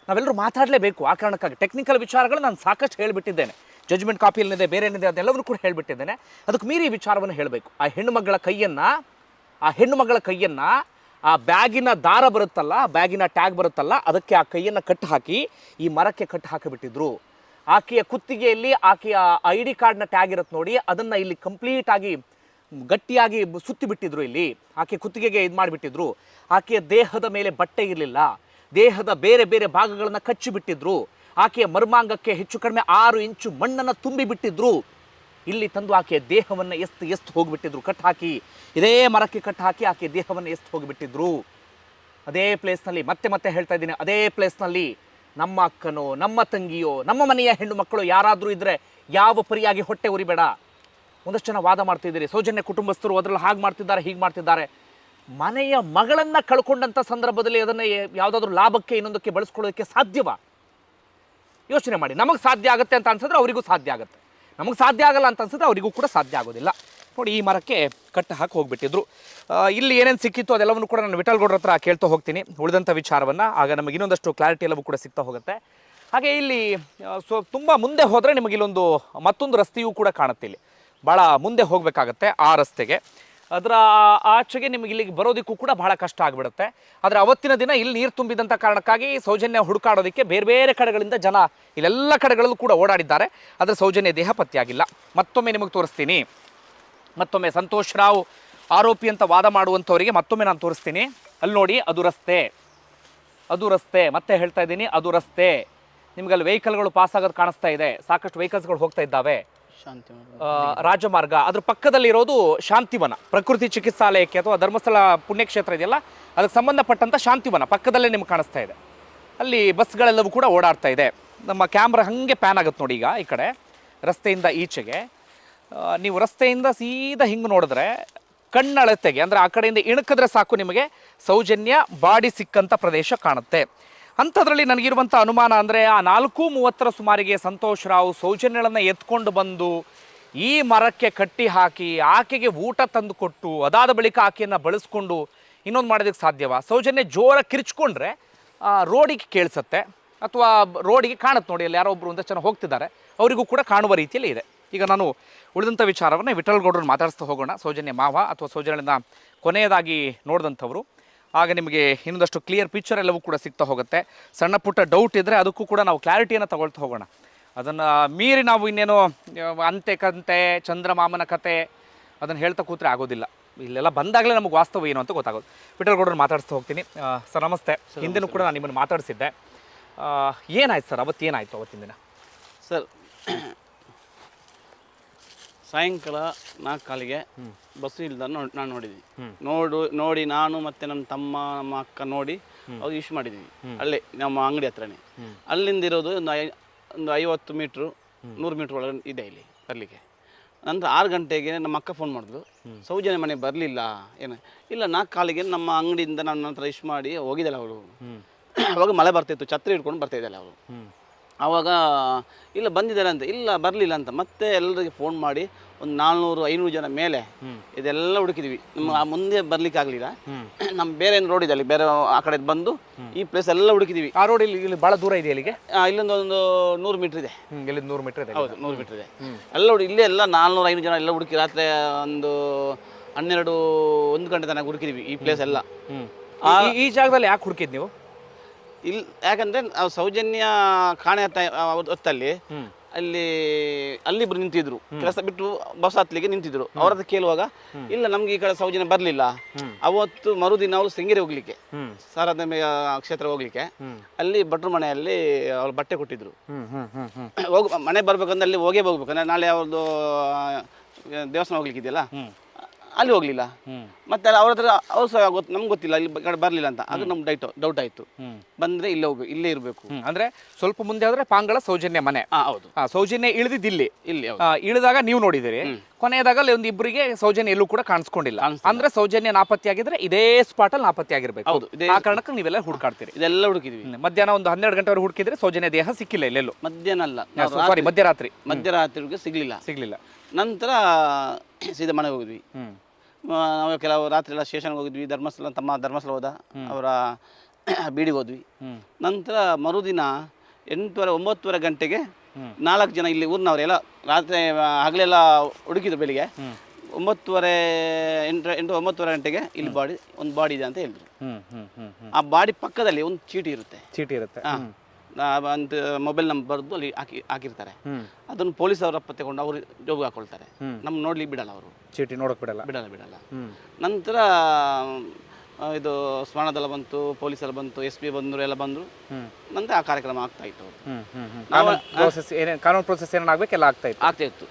ನಾವೆಲ್ಲರೂ ಮಾತಾಡಲೇಬೇಕು ಆ ಕಾರಣಕ್ಕಾಗಿ. ಟೆಕ್ನಿಕಲ್ ವಿಚಾರಗಳು ನಾನು ಸಾಕಷ್ಟು ಹೇಳಿಬಿಟ್ಟಿದ್ದೇನೆ. ಜಜ್ಮೆಂಟ್ ಕಾಪಿಯಲ್ಲಿದೆ ಬೇರೆ ಏನಿದೆ ಅದೆಲ್ಲವನ್ನೂ ಕೂಡ ಹೇಳಿಬಿಟ್ಟಿದ್ದೇನೆ. ಅದಕ್ಕೆ ಮೀರಿ ವಿಚಾರವನ್ನು ಹೇಳಬೇಕು. ಆ ಹೆಣ್ಣುಮಗಳ ಕೈಯನ್ನು, ಆ ಹೆಣ್ಣು ಮಗಳ ಕೈಯನ್ನು, ಆ ಬ್ಯಾಗಿನ ದಾರ ಬರುತ್ತಲ್ಲ ಬ್ಯಾಗಿನ ಟ್ಯಾಗ್ ಬರುತ್ತಲ್ಲ, ಅದಕ್ಕೆ ಆ ಕೈಯನ್ನು ಕಟ್ಟು ಹಾಕಿ ಈ ಮರಕ್ಕೆ ಕಟ್ಟು ಹಾಕಿಬಿಟ್ಟಿದ್ರು. ಆಕೆಯ ಕುತ್ತಿಗೆಯಲ್ಲಿ ಆಕೆಯ ಐ ಡಿ ಕಾರ್ಡ್ನ ಟ್ಯಾಗ್ ಇರುತ್ತೆ ನೋಡಿ. ಅದನ್ನು ಇಲ್ಲಿ ಕಂಪ್ಲೀಟ್ ಆಗಿ ಗಟ್ಟಿಯಾಗಿ ಸುತ್ತಿಬಿಟ್ಟಿದ್ರು ಸುತ್ತಿ ಬಿಟ್ಟಿದ್ರು ಇಲ್ಲಿ. ಆಕೆ ಕುತ್ತಿಗೆಗೆ ಇದು ಮಾಡಿಬಿಟ್ಟಿದ್ರು. ಆಕೆಯ ದೇಹದ ಮೇಲೆ ಬಟ್ಟೆ ಇರಲಿಲ್ಲ. ದೇಹದ ಬೇರೆ ಬೇರೆ ಭಾಗಗಳನ್ನು ಕಚ್ಚಿಬಿಟ್ಟಿದ್ರು. ಆಕೆಯ ಮರ್ಮಾಂಗಕ್ಕೆ ಹೆಚ್ಚು ಕಡಿಮೆ ಆರು ಇಂಚು ಮಣ್ಣನ್ನು ತುಂಬಿ ಬಿಟ್ಟಿದ್ರು ಇಲ್ಲಿ ತಂದು ಆಕೆಯ ದೇಹವನ್ನು ಎಷ್ಟು ಎಷ್ಟು ಹೋಗಿಬಿಟ್ಟಿದ್ರು. ಕಟ್ ಹಾಕಿ. ಇದೇ ಮರಕ್ಕೆ ಕಟ್ ಹಾಕಿ ಆಕೆಯ ದೇಹವನ್ನು ಎಷ್ಟು ಹೋಗಿಬಿಟ್ಟಿದ್ರು. ಅದೇ ಪ್ಲೇಸ್ನಲ್ಲಿ ಮತ್ತೆ ಮತ್ತೆ ಹೇಳ್ತಾ ಇದ್ದೀನಿ. ಅದೇ ಪ್ಲೇಸ್ನಲ್ಲಿ ನಮ್ಮ ಅಕ್ಕನೋ, ನಮ್ಮ ತಂಗಿಯೋ, ನಮ್ಮ ಮನೆಯ ಹೆಣ್ಣು ಮಕ್ಕಳು ಯಾರಾದರೂ ಇದ್ದರೆ ಯಾವ ಪರಿಯಾಗಿ ಹೊಟ್ಟೆ ಉರಿಬೇಡ. ಒಂದಷ್ಟು ಜನ ವಾದ ಮಾಡ್ತಿದ್ದೀರಿ. ಸೌಜನ್ಯ ಕುಟುಂಬಸ್ಥರು ಅದರಲ್ಲಿ ಹಾಗೆ ಮಾಡ್ತಿದ್ದಾರೆ, ಹೀಗೆ ಮಾಡ್ತಿದ್ದಾರೆ. ಮನೆಯ ಮಗಳನ್ನು ಕಳ್ಕೊಂಡಂಥ ಸಂದರ್ಭದಲ್ಲಿ ಅದನ್ನು ಯಾವುದಾದ್ರೂ ಲಾಭಕ್ಕೆ ಇನ್ನೊಂದಕ್ಕೆ ಬಳಸ್ಕೊಳ್ಳೋದಕ್ಕೆ ಸಾಧ್ಯವಾ? ಯೋಚನೆ ಮಾಡಿ. ನಮಗೆ ಸಾಧ್ಯ ಆಗುತ್ತೆ ಅಂತ ಅನ್ಸಿದ್ರೆ ಅವರಿಗೂ ಸಾಧ್ಯ ಆಗುತ್ತೆ. ನಮಗೆ ಸಾಧ್ಯ ಆಗಲ್ಲ ಅಂತ ಅನ್ಸಿದ್ರೆ ಅವರಿಗೂ ಕೂಡ ಸಾಧ್ಯ ಆಗೋದಿಲ್ಲ. ನೋಡಿ, ಈ ಮರಕ್ಕೆ ಕಟ್ಟ ಹಾಕಿ ಹೋಗ್ಬಿಟ್ಟಿದ್ರು. ಇಲ್ಲಿ ಏನೇನು ಸಿಕ್ಕಿತ್ತು ಅದೆಲ್ಲವನ್ನು ಕೂಡ ನಾನು ವಿಠಲ್ಗೌಡ್ರ ಹತ್ರ ಕೇಳ್ತಾ ಹೋಗ್ತೀನಿ. ಉಳಿದಂಥ ವಿಚಾರವನ್ನು. ಆಗ ನಮಗೆ ಇನ್ನೊಂದಷ್ಟು ಕ್ಲಾರಿಟಿ ಎಲ್ಲವೂ ಕೂಡ ಸಿಗ್ತಾ ಹೋಗುತ್ತೆ. ಹಾಗೆ ಇಲ್ಲಿ ಸೊ, ತುಂಬ ಮುಂದೆ ಹೋದರೆ ನಿಮಗೆ ಇಲ್ಲೊಂದು ಮತ್ತೊಂದು ರಸ್ತೆಯೂ ಕೂಡ ಕಾಣುತ್ತೆ ಇಲ್ಲಿ. ಭಾಳ ಮುಂದೆ ಹೋಗಬೇಕಾಗತ್ತೆ ಆ ರಸ್ತೆಗೆ. ಅದರ ಆಚೆಗೆ ನಿಮಗೆ ಇಲ್ಲಿಗೆ ಬರೋದಕ್ಕೂ ಕೂಡ ಬಹಳ ಕಷ್ಟ ಆಗಿಬಿಡುತ್ತೆ. ಆದರೆ ಅವತ್ತಿನ ದಿನ ಇಲ್ಲಿ ನೀರು ತುಂಬಿದಂಥ ಕಾರಣಕ್ಕಾಗಿ ಸೌಜನ್ಯ ಹುಡುಕಾಡೋದಕ್ಕೆ ಬೇರೆ ಬೇರೆ ಕಡೆಗಳಿಂದ ಜನ ಇಲ್ಲೆಲ್ಲ ಕಡೆಗಳಲ್ಲೂ ಕೂಡ ಓಡಾಡಿದ್ದಾರೆ. ಆದರೆ ಸೌಜನ್ಯ ದೇಹ ಪತ್ತೆಯಾಗಿಲ್ಲ. ಮತ್ತೊಮ್ಮೆ ನಿಮಗೆ ತೋರಿಸ್ತೀನಿ. ಮತ್ತೊಮ್ಮೆ ಸಂತೋಷ್ ರಾವ್ ಆರೋಪಿ ಅಂತ ವಾದ ಮಾಡುವಂಥವರಿಗೆ ಮತ್ತೊಮ್ಮೆ ನಾನು ತೋರಿಸ್ತೀನಿ. ಅಲ್ಲಿ ನೋಡಿ, ಅದು ರಸ್ತೆ. ಅದು ರಸ್ತೆ. ಮತ್ತೆ ಹೇಳ್ತಾ ಇದ್ದೀನಿ, ಅದು ರಸ್ತೆ. ನಿಮ್ಗೆ ಅಲ್ಲಿ ವೆಹಿಕಲ್ಗಳು ಪಾಸ್ ಆಗೋದು ಕಾಣಿಸ್ತಾ ಇದೆ. ಸಾಕಷ್ಟು ವೆಹಿಕಲ್ಸ್ಗಳು ಹೋಗ್ತಾ ಇದ್ದಾವೆ. ರಾಜಮಾರ್ಗ. ಅದ್ರ ಪಕ್ಕದಲ್ಲಿರೋದು ಶಾಂತಿವನ. ಪ್ರಕೃತಿ ಚಿಕಿತ್ಸಾಲಯಕ್ಕೆ ಅಥವಾ ಧರ್ಮಸ್ಥಳ ಪುಣ್ಯಕ್ಷೇತ್ರ ಇದೆಯಲ್ಲ? ಅದಕ್ಕೆ ಸಂಬಂಧಪಟ್ಟಂಥ ಶಾಂತಿವನ ಪಕ್ಕದಲ್ಲೇ ನಿಮ್ಗೆ ಕಾಣಿಸ್ತಾ ಇದೆ. ಅಲ್ಲಿ ಬಸ್ಗಳೆಲ್ಲವೂ ಕೂಡ ಓಡಾಡ್ತಾ ಇದೆ. ನಮ್ಮ ಕ್ಯಾಮ್ರಾ ಹಾಗೆ ಪ್ಯಾನ್ ಆಗುತ್ತೆ ನೋಡಿ ಈಗ ಈ ಕಡೆ. ರಸ್ತೆಯಿಂದ ಈಚೆಗೆ. ನೀವು ರಸ್ತೆಯಿಂದ ಸೀದಾ ಹಿಂಗೆ ನೋಡಿದ್ರೆ ಕಣ್ಣಳತೆಗೆ, ಅಂದರೆ ಆ ಕಡೆಯಿಂದ ಇಣಕಿದ್ರೆ ಸಾಕು ನಿಮಗೆ ಸೌಜನ್ಯ, ಬಾಡಿ ಸಿಕ್ಕಂಥ ಪ್ರದೇಶ ಕಾಣುತ್ತೆ. ಅಂಥದ್ರಲ್ಲಿ ನನಗಿರುವಂಥ ಅನುಮಾನ ಅಂದರೆ ಆ ನಾಲ್ಕು ಮೂವತ್ತರ ಸುಮಾರಿಗೆ ಸಂತೋಷ್ ರಾವ್ ಸೌಜನ್ಯಗಳನ್ನು ಎತ್ಕೊಂಡು ಬಂದು ಈ ಮರಕ್ಕೆ ಕಟ್ಟಿ ಹಾಕಿ ಆಕೆಗೆ ಊಟ ತಂದು ಕೊಟ್ಟು ಅದಾದ ಬಳಿಕ ಆಕೆಯನ್ನು ಬಳಸ್ಕೊಂಡು ಇನ್ನೊಂದು ಮಾಡೋದಕ್ಕೆ ಸಾಧ್ಯವ? ಸೌಜನ್ಯ ಜೋರ ಕಿರ್ಚ್ಕೊಂಡ್ರೆ ರೋಡಿಗೆ ಕೇಳಿಸುತ್ತೆ ಅಥವಾ ರೋಡಿಗೆ ಕಾಣುತ್ತೆ ನೋಡಿ, ಅಲ್ಲಿ ಯಾರೋ ಒಬ್ಬರು ಒಂದಷ್ಟು ಜನ ಹೋಗ್ತಿದ್ದಾರೆ. ಅವರಿಗೂ ಕೂಡ ಕಾಣುವ ರೀತಿಯಲ್ಲಿ ಇದೆ. ಈಗ ನಾನು ಉಳಿದಂಥ ವಿಚಾರವನ್ನು ವಿಠಲ್ಗೌಡರನ್ನು ಮಾತಾಡಿಸ್ತಾ ಹೋಗೋಣ. ಸೌಜನ್ಯ ಮಾವ ಅಥವಾ ಸೌಜನ್ಯನ ಕೊನೆಯದಾಗಿ ನೋಡಿದಂಥವ್ರು. ಆಗ ನಿಮಗೆ ಇನ್ನೊಂದಷ್ಟು ಕ್ಲಿಯರ್ ಪಿಕ್ಚರ್ ಎಲ್ಲವೂ ಕೂಡ ಸಿಗ್ತಾ ಹೋಗುತ್ತೆ. ಸಣ್ಣ ಪುಟ್ಟ ಡೌಟ್ ಇದ್ದರೆ ಅದಕ್ಕೂ ಕೂಡ ನಾವು ಕ್ಲಾರಿಟಿಯನ್ನು ತಗೊಳ್ತಾ ಹೋಗೋಣ. ಅದನ್ನು ಮೀರಿ ನಾವು ಇನ್ನೇನೋ ಅಂತೆ ಕಂತೆ ಚಂದ್ರಮಾಮನ ಕತೆ ಅದನ್ನು ಹೇಳ್ತಾ ಕೂತ್ರೆ ಆಗೋದಿಲ್ಲ. ಇಲ್ಲೆಲ್ಲ ಬಂದಾಗಲೇ ನಮಗೆ ವಾಸ್ತವ ಏನು ಅಂತ ಗೊತ್ತಾಗೋದು. ವಿಠಲ್ಗೌಡರನ್ನು ಮಾತಾಡಿಸ್ತಾ ಹೋಗ್ತೀನಿ. ಸರ್ ನಮಸ್ತೆ. ಹಿಂದಿನೂ ಕೂಡ ನಾನು ನಿಮ್ಮನ್ನು ಮಾತಾಡಿಸಿದ್ದೆ. ಏನಾಯ್ತು ಸರ್? ಅವತ್ತೇನಾಯಿತು ಅವತ್ತಿನ ದಿನ? ಸರ್ ಸಾಯಂಕಾಲ ನಾಲ್ಕು ಕಾಲಿಗೆ ಬಸ್ಸು ಇಲ್ದ ನಾನು ನೋಡಿದ್ವಿ. ನೋಡು ನೋಡಿ ನಾನು ಮತ್ತೆ ನಮ್ಮ ತಮ್ಮ ನಮ್ಮ ಅಕ್ಕ ನೋಡಿ ಅವ್ರು ಇಶ್ ಮಾಡಿದ್ವಿ. ಅಲ್ಲೇ ನಮ್ಮ ಅಂಗಡಿ ಹತ್ರನೇ. ಅಲ್ಲಿಂದ ಇರೋದು ಒಂದು ಐ ಒಂದು ಐವತ್ತು ಮೀಟ್ರು ನೂರು ಮೀಟ್ರ್ ಒಳಗೆ ಇದೆ ಇಲ್ಲಿ ಬರಲಿಕ್ಕೆ ನಂತರ ಆರು ಗಂಟೆಗೆ ನಮ್ಮ ಅಕ್ಕ ಫೋನ್ ಮಾಡಿದ್ರು. ಸೌಜನ್ಯ ಮನೆ ಬರಲಿಲ್ಲ ಏನು? ಇಲ್ಲ ನಾಲ್ಕು ಕಾಲಿಗೆ ನಮ್ಮ ಅಂಗಡಿಯಿಂದ ನನ್ನ ಹತ್ರ ಇಶ್ ಮಾಡಿ ಹೋಗಿದ್ದಲ್ಲ ಅವಳು ಅವಾಗ ಮಳೆ ಬರ್ತಿತ್ತು ಛತ್ರಿ ಹಿಡ್ಕೊಂಡು ಬರ್ತಾ ಇದ್ದಲ್ಲ ಅವರು. ಆವಾಗ ಇಲ್ಲ ಬಂದಿದ್ದಾರೆ ಅಂತ. ಇಲ್ಲ ಬರಲಿಲ್ಲ ಅಂತ. ಮತ್ತೆ ಎಲ್ಲರಿಗೆ ಫೋನ್ ಮಾಡಿ ಒಂದು ನಾಲ್ನೂರು ಐನೂರು ಜನ ಮೇಲೆ ಇದೆಲ್ಲ ಹುಡುಕಿದ್ವಿ. ನಮ್ಮ ಆ ಮುಂದೆ ಬರ್ಲಿಕ್ಕೆ ಆಗಲಿಲ್ಲ. ನಮ್ಮ ಬೇರೆ ರೋಡ್ ಇದೆ ಅಲ್ಲಿ ಬೇರೆ ಆ ಕಡೆ ಬಂದು ಈ ಪ್ಲೇಸ್ ಎಲ್ಲ ಹುಡುಕಿದ್ವಿ. ಆ ರೋಡ್ ಇಲ್ಲಿ ಇಲ್ಲಿ ಭಾಳ ದೂರ ಇದೆ ಇಲ್ಲಿಗೆ? ಇಲ್ಲೊಂದು ಒಂದು ನೂರು ಮೀಟರ್ ಇದೆ. ಇಲ್ಲಿಂದ ನೂರು ಮೀಟರ್ ಇದೆ ಹೌದು ನೂರು ಮೀಟರ್ ಇದೆ. ಎಲ್ಲ ಹುಡುಗಿ ಇಲ್ಲೇ ಎಲ್ಲ ನಾಲ್ನೂರು ಐನೂರು ಜನ ಎಲ್ಲ ಹುಡುಕಿ ರಾತ್ರಿ ಒಂದು ಹನ್ನೆರಡು ಒಂದು ಗಂಟೆ ತನಕ ಹುಡುಕಿದ್ವಿ ಈ ಪ್ಲೇಸ್ ಎಲ್ಲ. ಈ- ಈ ಜಾಗದಲ್ಲಿ ಯಾಕೆ ಹುಡುಕಿದ್ ನೀವು? ಇಲ್ಲಿ ಯಾಕಂದ್ರೆ ನಾವು ಸೌಜನ್ಯ ಕಾಣೆ ಹತ್ತ ಹೊತ್ತಲ್ಲಿ ಅಲ್ಲಿ ಅಲ್ಲಿಬ್ರು ನಿಂತಿದ್ರು. ಕೆಲಸ ಬಿಟ್ಟು ಬಸ್ ಹತ್ಲಿಕ್ಕೆ ನಿಂತಿದ್ರು. ಅವ್ರ ಹತ್ರ ಕೇಳುವಾಗ ಇಲ್ಲ ನಮ್ಗೆ ಈ ಕಡೆ ಸೌಜನ್ಯ ಬರ್ಲಿಲ್ಲ. ಅವತ್ತು ಮರುದಿನ ಅವರು ಶೃಂಗೇರಿ ಹೋಗ್ಲಿಕ್ಕೆ. ಸಾರಾದ ಕ್ಷೇತ್ರ ಹೋಗ್ಲಿಕ್ಕೆ. ಅಲ್ಲಿ ಭಟ್ರು ಮನೆಯಲ್ಲಿ ಅವ್ರು ಬಟ್ಟೆ ಕೊಟ್ಟಿದ್ರು. ಹೋಗ್ ಮನೆ ಬರ್ಬೇಕಂದ್ರೆ ಅಲ್ಲಿ ಹೋಗೇ ಹೋಗ್ಬೇಕಂದ್ರೆ ನಾಳೆ ಅವ್ರದ್ದು ದೇವಸ್ಥಾನ ಹೋಗ್ಲಿಕ್ಕೆ ಇದೆಯಲ್ಲ ಅಲ್ಲಿ ಹೋಗ್ಲಿಲ್ಲ. ಮತ್ತೆ ಅವ್ರ ಹತ್ರ ಅವ್ರು ಸಹ ಗೊತ್ತು ನಮ್ಗೆ ಗೊತ್ತಿಲ್ಲ ಇಲ್ಲಿ ಕಡೆ ಬರ್ಲಿಲ್ಲ ಅಂತ. ಅದು ನಮ್ಗೆ ಡೈಟ್ ಡೌಟ್ ಆಯ್ತು. ಬಂದ್ರೆ ಇಲ್ಲೇ ಹೋಗ್ಬೇಕು ಇಲ್ಲೇ ಇರಬೇಕು. ಅಂದ್ರೆ ಸ್ವಲ್ಪ ಮುಂದೆ ಆದ್ರೆ ಪಾಂಗಳ ಸೌಜನ್ಯ ಮನೆ. ಹಾ ಹೌದು. ಆ, ಸೌಜನ್ಯ ಇಳಿದಿದ್ದು ಇಲ್ಲಿ. ಇಲ್ಲಿ ಆ, ಇಳಿದಾಗ ನೀವು ನೋಡಿದಿರಿ. ಕೊನೆಯದಾಗ ಅಲ್ಲಿ ಒಂದು ಇಬ್ಬರಿಗೆ ಸೌಜನ್ಯ ಎಲ್ಲೂ ಕೂಡ ಕಾಣಿಸ್ಕೊಂಡಿಲ್ಲ. ಅಂದ್ರೆ ಸೌಜನ್ಯ ನಾಪತ್ತೆಯಾಗಿದ್ರೆ ಇದೇ ಸ್ಪಾಟ್ ಅಲ್ಲಿ ನಾಪತ್ತೆಯಾಗಿರ್ಬೇಕು ಹೌದು, ಇದೇ- ಆ ಕಾರಣಕ್ಕೆ ನೀವೆಲ್ಲ ಹುಡುಕಾಡ್ತೀರಿ. ಇದೆಲ್ಲ ಹುಡುಕಿದ್ವಿ. ಮಧ್ಯಾಹ್ನ ಒಂದು ಹನ್ನೆರಡು ಗಂಟೆವರೆಗೆ ಹುಡುಕಿದ್ರೆ ಸೌಜನ್ಯ ದೇಹ ಸಿಕ್ಕಿಲ್ಲ ಇಲ್ಲೆಲ್ಲೂ ಮಧ್ಯಾಹ್ನ ಅಲ್ಲ. ನಾವು ಸಾರಿ ರಾತ್ರಿ- ಮಧ್ಯರಾತ್ರಿ. ಮಧ್ಯರಾತ್ರಿಗೆ ಸಿಗ್ಲಿಲ್ಲ. ಸಿಗ್ಲಿಲ್ಲ. ನಂತರ ಸೀದಾ ಮನೆಗೆ ಹೋಗಿದ್ವಿ. ಹ್ಮ್. ನಾವು ಕೆಲವು ರಾತ್ರಿ ಎಲ್ಲ ಸ್ಟೇಷನ್ಗೆ ಹೋಗಿದ್ವಿ ಧರ್ಮಸ್ಥಳ ತಮ್ಮ ಧರ್ಮಸ್ಥಳ ಹೋದ ಅವರ ಬೀಡಿಗೆ ಹೋದ್ವಿ. ನಂತರ ಮರುದಿನ ಎಂಟೂವರೆ ಒಂಬತ್ತುವರೆ ಗಂಟೆಗೆ ನಾಲ್ಕು ಜನ ಇಲ್ಲಿ ಊರಿನವರೆಲ್ಲ ರಾತ್ರಿ ಹಗಲೆಲ್ಲ ಹುಡುಕಿದ್ರು ಬೆಳಿಗ್ಗೆ. ಒಂಬತ್ತುವರೆ ಎಂಟು ಎಂಟು ಒಂಬತ್ತುವರೆ ಗಂಟೆಗೆ ಇಲ್ಲಿ ಬಾಡಿ ಒಂದು ಬಾಡಿ ಇದೆ ಅಂತ ಹೇಳಿದ್ರು. ಆ ಬಾಡಿ ಪಕ್ಕದಲ್ಲಿ ಒಂದು ಚೀಟಿ ಇರುತ್ತೆ. ಚೀಟಿ ಇರುತ್ತೆ. ಒಂದು ಮೊಬೈಲ್ ನಂಬರ್ ಬರೆದು ಅಲ್ಲಿ ಹಾಕಿ ಹಾಕಿರ್ತಾರೆ. ಅದನ್ನು ಪೊಲೀಸ್ ಅವರ ತಗೊಂಡು ಅವರು ಜೋಬ್ ಹಾಕೊಳ್ತಾರೆ. ನಮ್ಗೆ ನೋಡ್ಲಿಕ್ಕೆ ಬಿಡಲ್ಲ ಅವರು. ಚೀಟಿ ನೋಡಕ್ ಬಿಡಲ್ಲ. ಬಿಡಲ್ಲ ಬಿಡಲ್ಲ. ನಂತರ ಇದು ಸ್ಮರಣದಲ್ಲ ಬಂತು ಪೊಲೀಸರು ಬಂತು ಎಸ್ ಪಿ ಬಂದ್ರು ಎಲ್ಲ ಬಂದರು. ನಂತರ ಆ ಕಾರ್ಯಕ್ರಮ ಆಗ್ತಾ ಇತ್ತು ಕಾನೂನು ಪ್ರೊಸೆಸ್ ಏನಾಗಬೇಕೆಲ್ಲ ಆಗ್ತಾ ಇತ್ತು. ಆಗ್ತಾ ಇತ್ತು.